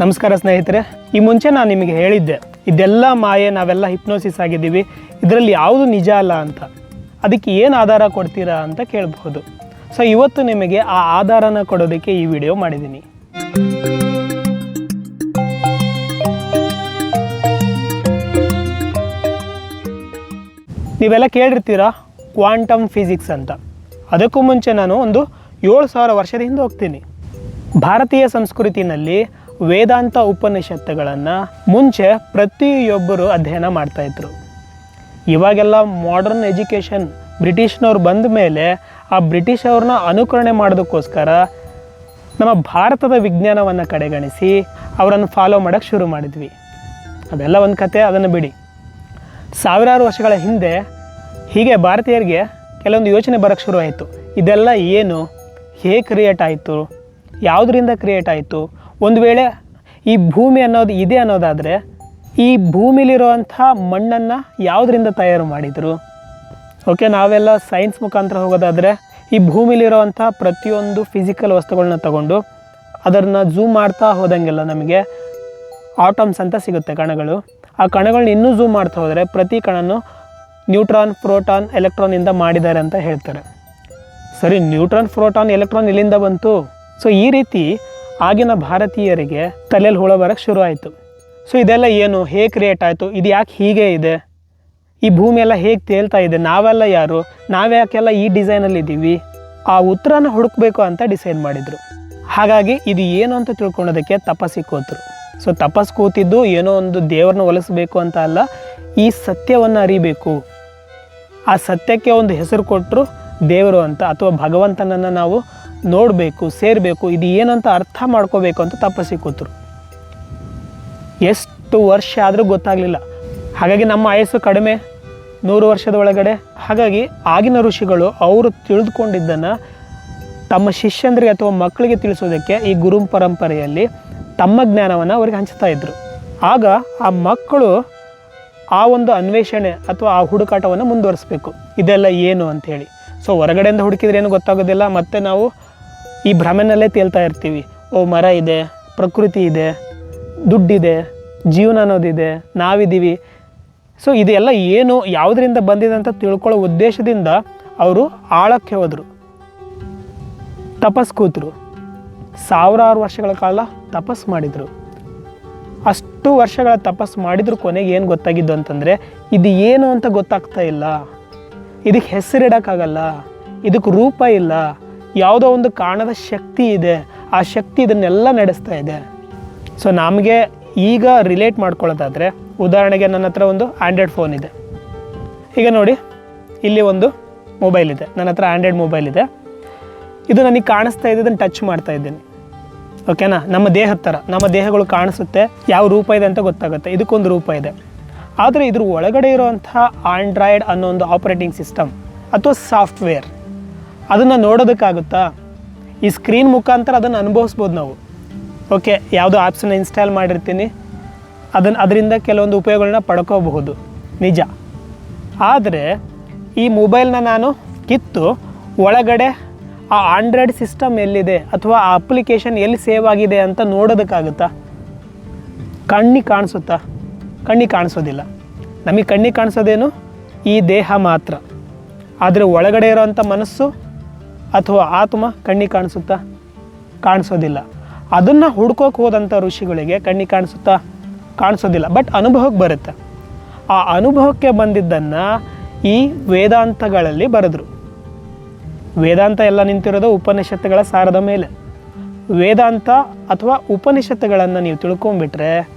ನಮಸ್ಕಾರ ಸ್ನೇಹಿತರೆ, ಈ ಮುಂಚೆ ನಾನು ನಿಮಗೆ ಹೇಳಿದ್ದೆ, ಇದೆಲ್ಲ ಮಾಯೆ, ನಾವೆಲ್ಲ ಹಿಪ್ನೋಸಿಸ್ ಆಗಿದ್ದೀವಿ, ಇದರಲ್ಲಿ ಯಾವುದು ನಿಜ ಅಲ್ಲ ಅಂತ. ಅದಕ್ಕೆ ಏನು ಆಧಾರ ಕೊಡ್ತೀರಾ ಅಂತ ಕೇಳಬಹುದು. ಸೊ ಇವತ್ತು ನಿಮಗೆ ಆ ಆಧಾರನ ಕೊಡೋದಕ್ಕೆ ಈ ವಿಡಿಯೋ ಮಾಡಿದ್ದೀನಿ. ನೀವೆಲ್ಲ ಕೇಳಿರ್ತೀರಾ, ಕ್ವಾಂಟಮ್ ಫಿಸಿಕ್ಸ್ ಅಂತ. ಅದಕ್ಕೂ ಮುಂಚೆ ನಾನು ಒಂದು ಏಳು ಸಾವಿರ ವರ್ಷದ ಹಿಂದೆ ಹೋಗ್ತೀನಿ. ಭಾರತೀಯ ಸಂಸ್ಕೃತಿನಲ್ಲಿ ವೇದಾಂತ ಉಪನಿಷತ್ತುಗಳನ್ನು ಮುಂಚೆ ಪ್ರತಿಯೊಬ್ಬರು ಅಧ್ಯಯನ ಮಾಡ್ತಾಯಿದ್ರು ಇವಾಗೆಲ್ಲ ಮಾಡರ್ನ್ ಎಜುಕೇಷನ್ ಬ್ರಿಟಿಷ್ನವ್ರು ಬಂದ ಮೇಲೆ ಆ ಬ್ರಿಟಿಷ್ ಅವ್ರನ್ನ ಅನುಕರಣೆ ಮಾಡೋದಕ್ಕೋಸ್ಕರ ನಮ್ಮ ಭಾರತದ ವಿಜ್ಞಾನವನ್ನು ಕಡೆಗಣಿಸಿ ಅವರನ್ನು ಫಾಲೋ ಮಾಡೋಕ್ಕೆ ಶುರು ಮಾಡಿದ್ವಿ. ಅದೆಲ್ಲ ಒಂದು ಕತೆ, ಅದನ್ನು ಬಿಡಿ. ಸಾವಿರಾರು ವರ್ಷಗಳ ಹಿಂದೆ ಹೀಗೆ ಭಾರತೀಯರಿಗೆ ಕೆಲವೊಂದು ಯೋಚನೆ ಬರೋಕ್ಕೆ ಶುರು ಆಯಿತು. ಇದೆಲ್ಲ ಏನು? ಹೇಗೆ ಕ್ರಿಯೇಟ್ ಆಯಿತು? ಯಾವುದರಿಂದ ಕ್ರಿಯೇಟ್ ಆಯಿತು? ಒಂದು ವೇಳೆ ಈ ಭೂಮಿ ಅನ್ನೋದು ಇದೆ ಅನ್ನೋದಾದರೆ ಈ ಭೂಮಿಲಿರುವಂಥ ಮಣ್ಣನ್ನು ಯಾವುದರಿಂದ ತಯಾರು ಮಾಡಿದರು? ಓಕೆ ನಾವೆಲ್ಲ ಸೈನ್ಸ್ ಮುಖಾಂತರ ಹೋಗೋದಾದರೆ ಈ ಭೂಮಿಲಿರುವಂಥ ಪ್ರತಿಯೊಂದು ಫಿಸಿಕಲ್ ವಸ್ತುಗಳನ್ನ ತಗೊಂಡು ಅದನ್ನು ಝೂಮ್ ಮಾಡ್ತಾ ಹೋದಂಗೆಲ್ಲ ನಮಗೆ ಆಟಮ್ಸ್ ಅಂತ ಸಿಗುತ್ತೆ ಕಣಗಳು. ಆ ಕಣಗಳನ್ನ ಇನ್ನೂ ಝೂಮ್ ಮಾಡ್ತಾ ಹೋದರೆ ಪ್ರತಿ ಕಣನು ನ್ಯೂಟ್ರಾನ್ ಪ್ರೋಟಾನ್ ಎಲೆಕ್ಟ್ರಾನಿಂದ ಮಾಡಿದ್ದಾರೆ ಅಂತ ಹೇಳ್ತಾರೆ. ಸರಿ ನ್ಯೂಟ್ರಾನ್ ಪ್ರೋಟಾನ್ ಎಲೆಕ್ಟ್ರಾನ್ ಇಲ್ಲಿಂದ ಬಂತು. ಸೊ ಈ ರೀತಿ ಆಗಿನ ಭಾರತೀಯರಿಗೆ ತಲೆಯಲ್ಲಿ ಹುಳ ಬರೋಕ್ಕೆ ಶುರು ಆಯಿತು. ಸೊ ಇದೆಲ್ಲ ಏನು? ಹೇಗೆ ಕ್ರಿಯೇಟ್ ಆಯಿತು? ಇದು ಯಾಕೆ ಹೀಗೆ ಇದೆ? ಈ ಭೂಮಿ ಎಲ್ಲ ಹೇಗೆ ತೇಲ್ತಾ ಇದೆ? ನಾವೆಲ್ಲ ಯಾರು? ನಾವ್ಯಾಕೆಲ್ಲ ಈ ಡಿಸೈನಲ್ಲಿ ಇದ್ದೀವಿ ಆ ಉತ್ತರನ ಹುಡುಕ್ಬೇಕು ಅಂತ ಡಿಸೈಡ್ ಮಾಡಿದರು. ಹಾಗಾಗಿ ಇದು ಏನು ಅಂತ ತಿಳ್ಕೊಳೋದಕ್ಕೆ ತಪಸ್ಸಿಗೆ ಕೂತರು. ಸೊ ತಪಸ್ ಕೂತಿದ್ದು ಏನೋ ಒಂದು ದೇವ್ರನ್ನ ಒಲಿಸ್ಬೇಕು ಅಂತ ಅಲ್ಲ, ಈ ಸತ್ಯವನ್ನು ಅರಿಬೇಕು. ಆ ಸತ್ಯಕ್ಕೆ ಒಂದು ಹೆಸರು ಕೊಟ್ಟರು ದೇವರು ಅಂತ, ಅಥವಾ ಭಗವಂತನನ್ನು ನಾವು ನೋಡಬೇಕು, ಸೇರಬೇಕು, ಇದು ಏನು ಅಂತ ಅರ್ಥ ಮಾಡ್ಕೋಬೇಕು ಅಂತ ತಪಸ್ಸಿ ಕೂತರು. ಎಷ್ಟು ವರ್ಷ ಆದರೂ ಗೊತ್ತಾಗಲಿಲ್ಲ. ಹಾಗಾಗಿ ನಮ್ಮ ಆಯಸ್ಸು ಕಡಿಮೆ, ನೂರು ವರ್ಷದ ಒಳಗಡೆ. ಹಾಗಾಗಿ ಆಗಿನ ಋಷಿಗಳು ಅವರು ತಿಳಿದುಕೊಂಡಿದ್ದನ್ನು ತಮ್ಮ ಶಿಷ್ಯಂದ್ರಿಗೆ ಅಥವಾ ಮಕ್ಕಳಿಗೆ ತಿಳಿಸೋದಕ್ಕೆ ಈ ಗುರು ಪರಂಪರೆಯಲ್ಲಿ ತಮ್ಮ ಜ್ಞಾನವನ್ನು ಅವ್ರಿಗೆ ಹಂಚ್ತಾ ಇದ್ದರು ಆಗ ಆ ಮಕ್ಕಳು ಆ ಒಂದು ಅನ್ವೇಷಣೆ ಅಥವಾ ಆ ಹುಡುಕಾಟವನ್ನು ಮುಂದುವರಿಸ್ಬೇಕು. ಇದೆಲ್ಲ ಏನು ಅಂಥೇಳಿ ಸೊ ಹೊರಗಡೆಯಿಂದ ಹುಡುಕಿದ್ರೆ ಏನು ಗೊತ್ತಾಗೋದಿಲ್ಲ. ಮತ್ತು ನಾವು ಈ ಭ್ರಮೆನಲ್ಲೇ ತೇಲ್ತಾ ಇರ್ತೀವಿ. ಓ, ಮರ ಇದೆ, ಪ್ರಕೃತಿ ಇದೆ, ದುಡ್ಡಿದೆ, ಜೀವನ ಅನ್ನೋದಿದೆ, ನಾವಿದ್ದೀವಿ. ಸೊ ಇದೆಲ್ಲ ಏನು ಯಾವುದರಿಂದ ಬಂದಿದೆ ಅಂತ ತಿಳ್ಕೊಳ್ಳೋ ಉದ್ದೇಶದಿಂದ ಅವರು ಆಳಕ್ಕೆ ಹೋದರು. ತಪಸ್ ಕೂತರು ಸಾವಿರಾರು ವರ್ಷಗಳ ಕಾಲ ತಪಸ್ ಮಾಡಿದರು. ಅಷ್ಟು ವರ್ಷಗಳ ತಪಸ್ ಮಾಡಿದ್ರು ಕೊನೆಗೆ ಏನು ಗೊತ್ತಾಗಿದ್ದು ಅಂತಂದರೆ, ಇದು ಏನು ಅಂತ ಗೊತ್ತಾಗ್ತಾ ಇಲ್ಲ. ಇದಕ್ಕೆ ಹೆಸರಿಡೋಕ್ಕಾಗಲ್ಲ. ಇದಕ್ಕೆ ರೂಪ ಇಲ್ಲ. ಯಾವುದೋ ಒಂದು ಕಾಣದ ಶಕ್ತಿ ಇದೆ. ಆ ಶಕ್ತಿ ಇದನ್ನೆಲ್ಲ ನಡೆಸ್ತಾ ಇದೆ. ಸೊ ನಮಗೆ ಈಗ ರಿಲೇಟ್ ಮಾಡ್ಕೊಳ್ಳೋದಾದರೆ ಉದಾಹರಣೆಗೆ ನನ್ನ ಹತ್ರ ಒಂದು ಆ್ಯಂಡ್ರಾಯ್ಡ್ ಫೋನ್ ಇದೆ. ಈಗ ನೋಡಿ, ಇಲ್ಲಿ ಒಂದು ಮೊಬೈಲ್ ಇದೆ. ನನ್ನ ಹತ್ರ ಆ್ಯಂಡ್ರಾಯ್ಡ್ ಮೊಬೈಲ್ ಇದೆ. ಇದು ನನಗೆ ಕಾಣಿಸ್ತಾ ಇದೆ, ಇದನ್ನು ಟಚ್ ಮಾಡ್ತಾ ಇದ್ದೀನಿ. ಓಕೆನಾ ನಮ್ಮ ದೇಹದ ಥರ. ನಮ್ಮ ದೇಹಗಳು ಕಾಣಿಸುತ್ತೆ. ಯಾವ ರೂಪ ಇದೆ ಅಂತ ಗೊತ್ತಾಗುತ್ತೆ. ಇದಕ್ಕೊಂದು ರೂಪ ಇದೆ. ಆದರೆ ಇದ್ರ ಒಳಗಡೆ ಇರುವಂತಹ ಆಂಡ್ರಾಯ್ಡ್ ಅನ್ನೋ ಒಂದು ಆಪರೇಟಿಂಗ್ ಸಿಸ್ಟಮ್ ಅಥವಾ ಸಾಫ್ಟ್ವೇರ್ ಅದನ್ನು ನೋಡೋದಕ್ಕಾಗುತ್ತಾ? ಈ ಸ್ಕ್ರೀನ್ ಮುಖಾಂತರ ಅದನ್ನು ಅನುಭವಿಸ್ಬೋದು ನಾವು. ಓಕೆ ಯಾವುದೋ ಆ್ಯಪ್ಸನ್ನ ಇನ್ಸ್ಟಾಲ್ ಮಾಡಿರ್ತೀನಿ. ಅದನ್ನು ಅದರಿಂದ ಕೆಲವೊಂದು ಉಪಯೋಗಗಳನ್ನ ಪಡ್ಕೋಬಹುದು. ನಿಜ. ಆದರೆ, ಈ ಮೊಬೈಲ್ನ ನಾನು ಕಿತ್ತು ಒಳಗಡೆ ಆ ಆಂಡ್ರಾಯ್ಡ್ ಸಿಸ್ಟಮ್ ಎಲ್ಲಿದೆ ಅಥವಾ ಆ ಅಪ್ಲಿಕೇಶನ್ ಎಲ್ಲಿ ಸೇವ್ ಆಗಿದೆ ಅಂತ ನೋಡೋದಕ್ಕಾಗುತ್ತಾ? ಕಣ್ಣಿಗೆ ಕಾಣಿಸುತ್ತಾ? ಕಣ್ಣಿಗೆ ಕಾಣಿಸೋದಿಲ್ಲ. ನಮಗೆ ಕಣ್ಣಿಗೆ ಕಾಣಿಸೋದೇನು? ಈ ದೇಹ ಮಾತ್ರ. ಆದರೆ ಒಳಗಡೆ ಇರೋವಂಥ ಮನಸ್ಸು ಅಥವಾ ಆತ್ಮ ಕಣ್ಣಿಗೆ ಕಾಣಿಸುತ್ತಾ? ಕಾಣಿಸೋದಿಲ್ಲ. ಅದನ್ನು ಹುಡ್ಕೋಕೆ ಹೋದಂಥ ಋಷಿಗಳಿಗೆ ಕಣ್ಣಿಗೆ ಕಾಣಿಸುತ್ತಾ? ಕಾಣಿಸೋದಿಲ್ಲ. ಬಟ್ ಅನುಭವಕ್ಕೆ ಬರುತ್ತೆ. ಆ ಅನುಭವಕ್ಕೆ ಬಂದಿದ್ದನ್ನು ಈ ವೇದಾಂತಗಳಲ್ಲಿ ಬರೆದ್ರು. ವೇದಾಂತ ಎಲ್ಲ ನಿಂತಿರೋದು ಉಪನಿಷತ್ತುಗಳ ಸಾರದ ಮೇಲೆ. ವೇದಾಂತ ಅಥವಾ ಉಪನಿಷತ್ತುಗಳನ್ನು ನೀವು ತಿಳ್ಕೊಂಬಿಟ್ರೆ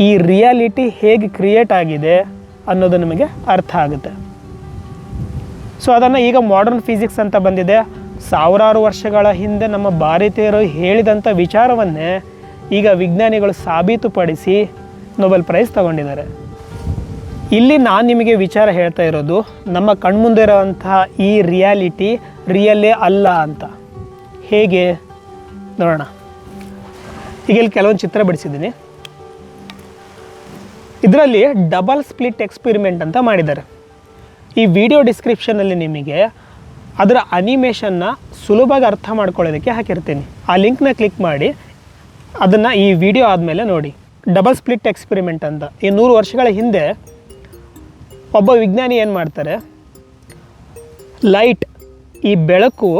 ಈ ರಿಯಾಲಿಟಿ ಹೇಗೆ ಕ್ರಿಯೇಟ್ ಆಗಿದೆ ಅನ್ನೋದು ನಿಮಗೆ ಅರ್ಥ ಆಗುತ್ತೆ. ಸೊ ಅದನ್ನು ಈಗ ಮಾಡರ್ನ್ ಫಿಸಿಕ್ಸ್ ಅಂತ ಬಂದಿದೆ. ಸಾವಿರಾರು ವರ್ಷಗಳ ಹಿಂದೆ ನಮ್ಮ ಭಾರತೀಯರು ಹೇಳಿದಂಥ ವಿಚಾರವನ್ನೇ ಈಗ ವಿಜ್ಞಾನಿಗಳು ಸಾಬೀತುಪಡಿಸಿ ನೊಬೆಲ್ ಪ್ರೈಸ್ ತಗೊಂಡಿದ್ದಾರೆ. ಇಲ್ಲಿ ನಾನು ನಿಮಗೆ ವಿಚಾರ ಹೇಳ್ತಾ ಇರೋದು, ನಮ್ಮ ಕಣ್ಮುಂದೆ ಇರೋವಂತಹ ಈ ರಿಯಾಲಿಟಿ ರಿಯಲ್ಲೇ ಅಲ್ಲ ಅಂತ. ಹೇಗೆ? ನೋಡೋಣ. ಈಗ ಇಲ್ಲಿ ಕೆಲವೊಂದು ಚಿತ್ರ ಬಿಡಿಸಿದ್ದೀನಿ. ಇದರಲ್ಲಿ ಡಬಲ್ ಸ್ಪ್ಲಿಟ್ ಎಕ್ಸ್ಪೆರಿಮೆಂಟ್ ಅಂತ ಮಾಡಿದ್ದಾರೆ. ಈ ವಿಡಿಯೋ ಡಿಸ್ಕ್ರಿಪ್ಷನಲ್ಲಿ ನಿಮಗೆ ಅದರ ಅನಿಮೇಷನ್ನ ಸುಲಭವಾಗಿ ಅರ್ಥ ಮಾಡ್ಕೊಳ್ಳೋದಕ್ಕೆ ಹಾಕಿರ್ತೀನಿ. ಆ ಲಿಂಕ್ನ ಕ್ಲಿಕ್ ಮಾಡಿ, ಅದನ್ನು ಈ ವಿಡಿಯೋ ಆದಮೇಲೆ ನೋಡಿ. ಡಬಲ್ ಸ್ಪ್ಲಿಟ್ ಎಕ್ಸ್ಪೆರಿಮೆಂಟ್ ಅಂತ. ಈ ನೂರು ವರ್ಷಗಳ ಹಿಂದೆ ಒಬ್ಬ ವಿಜ್ಞಾನಿ ಏನು ಮಾಡ್ತಾರೆ? ಲೈಟ್ ಈ ಬೆಳಕು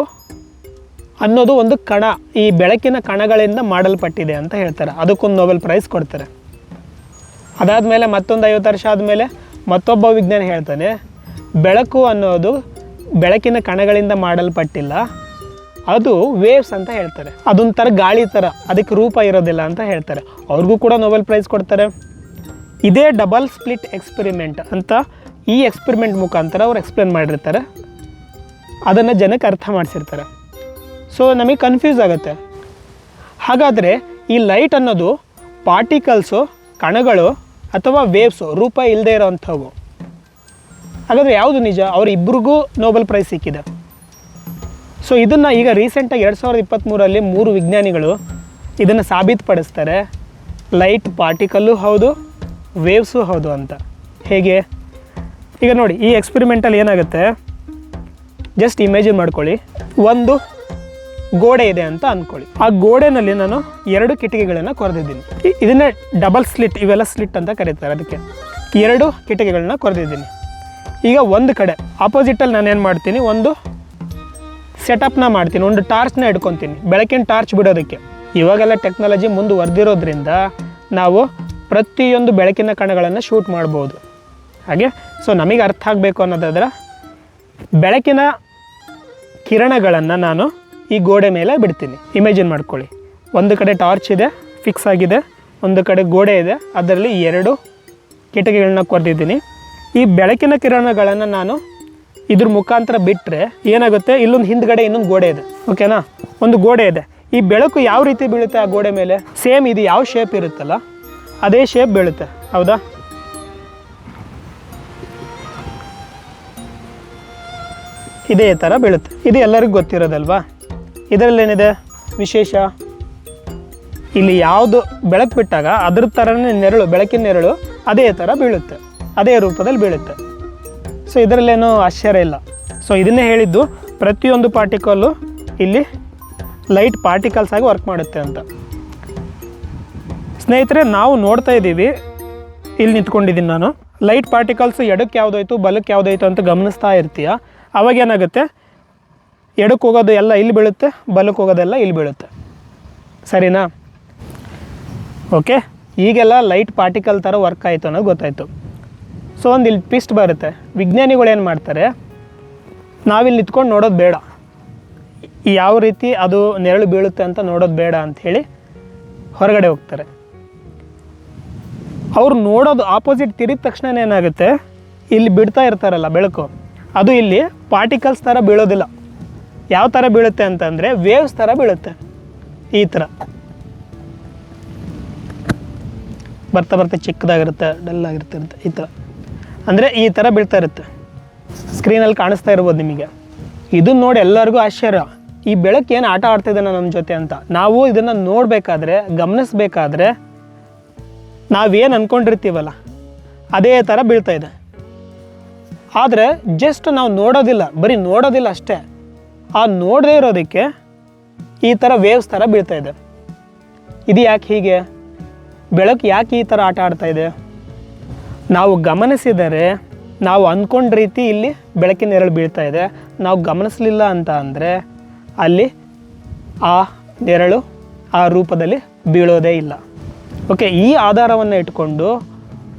ಅನ್ನೋದು ಒಂದು ಕಣ, ಈ ಬೆಳಕಿನ ಕಣಗಳಿಂದ ಮಾಡಲ್ಪಟ್ಟಿದೆ ಅಂತ ಹೇಳ್ತಾರೆ. ಅದಕ್ಕೊಂದು ನೊಬೆಲ್ ಪ್ರೈಸ್ ಕೊಡ್ತಾರೆ. ಅದಾದಮೇಲೆ ಮತ್ತೊಂದು ಐವತ್ತು ವರ್ಷ ಆದಮೇಲೆ ಮತ್ತೊಬ್ಬ ವಿಜ್ಞಾನಿ ಹೇಳ್ತಾನೆ ಬೆಳಕು ಅನ್ನೋದು ಬೆಳಕಿನ ಕಣಗಳಿಂದ ಮಾಡಲ್ಪಟ್ಟಿಲ್ಲ. ಅದು ವೇವ್ಸ್ ಅಂತ ಹೇಳ್ತಾರೆ. ಅದೊಂಥರ ಗಾಳಿ ಥರ ಅದಕ್ಕೆ ರೂಪ ಇರೋದಿಲ್ಲ ಅಂತ ಹೇಳ್ತಾರೆ. ಅವ್ರಿಗೂ ಕೂಡ ನೊಬೆಲ್ ಪ್ರೈಸ್ ಕೊಡ್ತಾರೆ. ಇದೇ ಡಬಲ್ ಸ್ಪ್ಲಿಟ್ ಎಕ್ಸ್ಪೆರಿಮೆಂಟ್ ಅಂತ ಈ ಎಕ್ಸ್ಪೆರಿಮೆಂಟ್ ಮುಖಾಂತರ ಅವ್ರು ಎಕ್ಸ್ಪ್ಲೇನ್ ಮಾಡಿರ್ತಾರೆ. ಅದನ್ನು ಜನಕ್ಕೆ ಅರ್ಥ ಮಾಡಿಸಿರ್ತಾರೆ. ಸೊ ನಮಗೆ ಕನ್ಫ್ಯೂಸ್ ಆಗುತ್ತೆ. ಹಾಗಾದರೆ ಈ ಲೈಟ್ ಅನ್ನೋದು ಪಾರ್ಟಿಕಲ್ಸು ಕಣಗಳು ಅಥವಾ ವೇವ್ಸು ರೂಪ ಇಲ್ಲದೆ ಇರೋವಂಥವು ಹಾಗಾದರೆ ಯಾವುದು ನಿಜ? ಅವರಿಬ್ಬರಿಗೂ ನೋಬೆಲ್ ಪ್ರೈಸ್ ಸಿಕ್ಕಿದೆ. ಸೊ ಇದನ್ನು ಈಗ ರೀಸೆಂಟಾಗಿ ಎರಡು ಸಾವಿರದ ಇಪ್ಪತ್ತ್ಮೂರಲ್ಲಿ ಮೂರು ವಿಜ್ಞಾನಿಗಳು ಇದನ್ನು ಸಾಬೀತುಪಡಿಸ್ತಾರೆ. ಲೈಟ್ ಪಾರ್ಟಿಕಲ್ಲು ಹೌದು ವೇವ್ಸು ಹೌದು ಅಂತ. ಹೇಗೆ? ಈಗ ನೋಡಿ, ಈ ಎಕ್ಸ್ಪೆರಿಮೆಂಟಲ್ಲಿ ಏನಾಗುತ್ತೆ? ಜಸ್ಟ್ ಇಮೇಜಿನ್ ಮಾಡ್ಕೊಳ್ಳಿ. ಒಂದು ಗೋಡೆ ಇದೆ ಅಂತ ಅಂದ್ಕೊಳ್ಳಿ ಆ ಗೋಡೆನಲ್ಲಿ ನಾನು ಎರಡು ಕಿಟಕಿಗಳನ್ನು ಕೊರೆದಿದ್ದೀನಿ. ಇದನ್ನೇ ಡಬಲ್ ಸ್ಲಿಟ್ ಇವೆಲ್ಲ ಸ್ಲಿಟ್ ಅಂತ ಕರೀತಾರೆ ಅದಕ್ಕೆ. ಎರಡು ಕಿಟಕಿಗಳನ್ನ ಕೊರೆದಿದ್ದೀನಿ. ಈಗ ಒಂದು ಕಡೆ ಆಪೋಸಿಟಲ್ಲಿ ನಾನು ಏನು ಮಾಡ್ತೀನಿ, ಒಂದು ಸೆಟಪ್ನ ಮಾಡ್ತೀನಿ, ಒಂದು ಟಾರ್ಚ್ನ ಇಟ್ಕೊತೀನಿ, ಬೆಳಕಿನ ಟಾರ್ಚ್ ಬಿಡೋದಕ್ಕೆ. ಇವಾಗೆಲ್ಲ ಟೆಕ್ನಾಲಜಿ ಮುಂದುವರೆದಿರೋದ್ರಿಂದ ನಾವು ಪ್ರತಿಯೊಂದು ಬೆಳಕಿನ ಕಣಗಳನ್ನು ಶೂಟ್ ಮಾಡ್ಬೋದು. ಹಾಗೆ? ಸೊ ನಮಗೆ ಅರ್ಥ ಆಗಬೇಕು ಅನ್ನೋದಾದ್ರೆ, ಬೆಳಕಿನ ಕಿರಣಗಳನ್ನು ನಾನು ಈ ಗೋಡೆ ಮೇಲೆ ಬಿಡ್ತೀನಿ. ಇಮೇಜಿನ್ ಮಾಡ್ಕೊಳ್ಳಿ. ಒಂದು ಕಡೆ ಟಾರ್ಚ್ ಇದೆ ಫಿಕ್ಸ್ ಆಗಿದೆ, ಒಂದು ಕಡೆ ಗೋಡೆ ಇದೆ, ಅದರಲ್ಲಿ ಎರಡು ಕಿಟಕಿಗಳನ್ನ ಕೊರೆದಿದ್ದೀನಿ. ಈ ಬೆಳಕಿನ ಕಿರಣಗಳನ್ನು ನಾನು ಇದ್ರ ಮುಖಾಂತರ ಬಿಟ್ಟರೆ ಏನಾಗುತ್ತೆ? ಇಲ್ಲೊಂದು ಹಿಂದ್ಗಡೆ ಇನ್ನೊಂದು ಗೋಡೆ ಇದೆ. ಓಕೆನಾ ಒಂದು ಗೋಡೆ ಇದೆ. ಈ ಬೆಳಕು ಯಾವ ರೀತಿ ಬೀಳುತ್ತೆ ಆ ಗೋಡೆ ಮೇಲೆ? ಸೇಮ್ ಇದು ಯಾವ ಶೇಪ್ ಇರುತ್ತಲ್ಲ, ಅದೇ ಶೇಪ್ ಬೀಳುತ್ತೆ. ಹೌದಾ? ಇದೇ ಥರ ಬೀಳುತ್ತೆ. ಇದು ಎಲ್ಲರಿಗೂ ಗೊತ್ತಿರೋದಲ್ವಾ? ಇದರಲ್ಲೇನಿದೆ ವಿಶೇಷ? ಇಲ್ಲಿ ಯಾವುದು ಬೆಳಕು ಬಿಟ್ಟಾಗ ಅದ್ರ ಥರನೇ ನೆರಳು, ಬೆಳಕಿನ ನೆರಳು ಅದೇ ಥರ ಬೀಳುತ್ತೆ. ಅದೇ ರೂಪದಲ್ಲಿ ಬೀಳುತ್ತೆ. ಸೊ ಇದರಲ್ಲೇನೂ ಆಶ್ಚರ್ಯ ಇಲ್ಲ. ಸೊ ಇದನ್ನೇ ಹೇಳಿದ್ದು ಪ್ರತಿಯೊಂದು ಪಾರ್ಟಿಕಲ್ಲು ಇಲ್ಲಿ ಲೈಟ್ ಪಾರ್ಟಿಕಲ್ಸ್ ಆಗಿ ವರ್ಕ್ ಮಾಡುತ್ತೆ ಅಂತ. ಸ್ನೇಹಿತರೆ, ನಾವು ನೋಡ್ತಾ ಇದ್ದೀವಿ. ಇಲ್ಲಿ ನಿಂತ್ಕೊಂಡಿದ್ದೀನಿ ನಾನು. ಲೈಟ್ ಪಾರ್ಟಿಕಲ್ಸ್ ಎಡಕ್ಕೆ ಯಾವುದಾಯ್ತು, ಬಲಕ್ಕೆ ಯಾವುದಾಯ್ತು ಅಂತ ಗಮನಿಸ್ತಾ ಇರ್ತೀಯ. ಅವಾಗ ಏನಾಗುತ್ತೆ? ಎಡಕ್ಕೆ ಹೋಗೋದು ಎಲ್ಲ ಇಲ್ಲಿ ಬೀಳುತ್ತೆ, ಬಲಕ್ಕೆ ಹೋಗೋದೆಲ್ಲ ಇಲ್ಲಿ ಬೀಳುತ್ತೆ. ಸರಿನಾ? ಓಕೆ ಈಗೆಲ್ಲ ಲೈಟ್ ಪಾರ್ಟಿಕಲ್ ಥರ ವರ್ಕ್ ಆಯಿತು ಅನ್ನೋದು ಗೊತ್ತಾಯಿತು. ಸೊ ಒಂದು ಇಲ್ಲಿ ಪಿಸ್ಟ್ ಬರುತ್ತೆ. ವಿಜ್ಞಾನಿಗಳು ಏನು ಮಾಡ್ತಾರೆ? ನಾವಿಲ್ಲಿ ನಿಂತ್ಕೊಂಡು ನೋಡೋದು ಬೇಡ. ಯಾವ ರೀತಿ ಅದು ನೆರಳು ಬೀಳುತ್ತೆ ಅಂತ ನೋಡೋದು ಬೇಡ ಅಂಥೇಳಿ ಹೊರಗಡೆ ಹೋಗ್ತಾರೆ. ಅವ್ರು ನೋಡೋದು ಆಪೋಸಿಟ್ ತಿರಿದ ತಕ್ಷಣ ಏನಾಗುತ್ತೆ? ಇಲ್ಲಿ ಬಿಡ್ತಾ ಇರ್ತಾರಲ್ಲ ಬೆಳಕು. ಅದು ಇಲ್ಲಿ ಪಾರ್ಟಿಕಲ್ಸ್ ಥರ ಬೀಳೋದಿಲ್ಲ. ಯಾವ ಥರ ಬೀಳುತ್ತೆ ಅಂತಂದರೆ ವೇವ್ಸ್ ಥರ ಬೀಳುತ್ತೆ. ಈ ಥರ ಬರ್ತಾ ಬರ್ತಾ ಚಿಕ್ಕದಾಗಿರುತ್ತೆ ಡಲ್ ಆಗಿರ್ತಿರುತ್ತೆ ಈ ಥರ ಅಂದರೆ ಈ ಥರ ಬೀಳ್ತಾ ಇರುತ್ತೆ. ಸ್ಕ್ರೀನಲ್ಲಿ ಕಾಣಿಸ್ತಾ ಇರ್ಬೋದು ನಿಮಗೆ. ಇದನ್ನು ನೋಡಿ ಎಲ್ಲರಿಗೂ ಆಶ್ಚರ್ಯ. ಈ ಬೆಳಕು ಏನು ಆಟ ಆಡ್ತಿದ್ದಾನೆ ನಮ್ಮ ಜೊತೆ ಅಂತ. ನಾವು ಇದನ್ನು ನೋಡಬೇಕಾದ್ರೆ, ಗಮನಿಸ್ಬೇಕಾದ್ರೆ ನಾವೇನು ಅಂದ್ಕೊಂಡಿರ್ತೀವಲ್ಲ ಅದೇ ಥರ ಬೀಳ್ತಾ ಇದೆ. ಆದರೆ ಜಸ್ಟ್ ನಾವು ನೋಡೋದಿಲ್ಲ, ಬರೀ ನೋಡೋದಿಲ್ಲ ಅಷ್ಟೇ. ಆ ನೋಡದೇ ಇರೋದಕ್ಕೆ ಈ ಥರ ವೇವ್ಸ್ ಥರ ಬೀಳ್ತಾ ಇದೆ. ಇದು ಯಾಕೆ ಹೀಗೆ? ಬೆಳಕು ಯಾಕೆ ಈ ಥರ ಆಟ ಆಡ್ತಾ ನಾವು ಗಮನಿಸಿದರೆ ನಾವು ಅಂದ್ಕೊಂಡ ರೀತಿ ಇಲ್ಲಿ ಬೆಳಕಿನ ನೆರಳು ಬೀಳ್ತಾ ಇದೆ. ನಾವು ಗಮನಿಸಲಿಲ್ಲ ಅಂತ ಅಂದರೆ ಅಲ್ಲಿ ಆ ನೆರಳು ಆ ರೂಪದಲ್ಲಿ ಬೀಳೋದೇ ಇಲ್ಲ. ಓಕೆ ಈ ಆಧಾರವನ್ನು ಇಟ್ಕೊಂಡು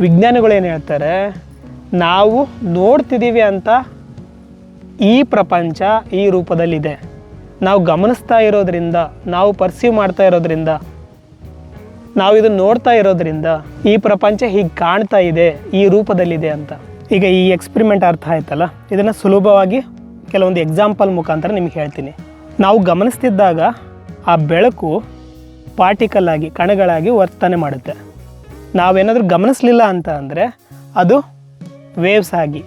ವಿಜ್ಞಾನಿಗಳು ಏನು ಹೇಳ್ತಾರೆ? ನಾವು ನೋಡ್ತಿದ್ದೀವಿ ಅಂತ ಈ ಪ್ರಪಂಚ ಈ ರೂಪದಲ್ಲಿದೆ. ನಾವು ಗಮನಿಸ್ತಾ ಇರೋದ್ರಿಂದ, ನಾವು ಪರ್ಸೀವ್ ಮಾಡ್ತಾ ಇರೋದ್ರಿಂದ ನಾವು ಇದನ್ನು ನೋಡ್ತಾ ಇರೋದ್ರಿಂದ ಈ ಪ್ರಪಂಚ ಹೀಗೆ ಕಾಣ್ತಾ ಇದೆ, ಈ ರೂಪದಲ್ಲಿದೆ ಅಂತ. ಈಗ ಈ ಎಕ್ಸ್ಪೆರಿಮೆಂಟ್ ಅರ್ಥ ಆಯ್ತಲ್ಲ? ಇದನ್ನು ಸುಲಭವಾಗಿ ಕೆಲವೊಂದು ಎಕ್ಸಾಂಪಲ್ ಮುಖಾಂತರ ನಿಮಗೆ ಹೇಳ್ತೀನಿ. ನಾವು ಗಮನಿಸ್ತಿದ್ದಾಗ ಆ ಬೆಳಕು ಪಾರ್ಟಿಕಲ್ ಆಗಿ, ಕಣಗಳಾಗಿ ವರ್ತನೆ ಮಾಡುತ್ತೆ. ನಾವೇನಾದರೂ ಗಮನಿಸಲಿಲ್ಲ ಅಂತ ಅಂದರೆ ಅದು ವೇವ್ಸ್ ಆಗಿ,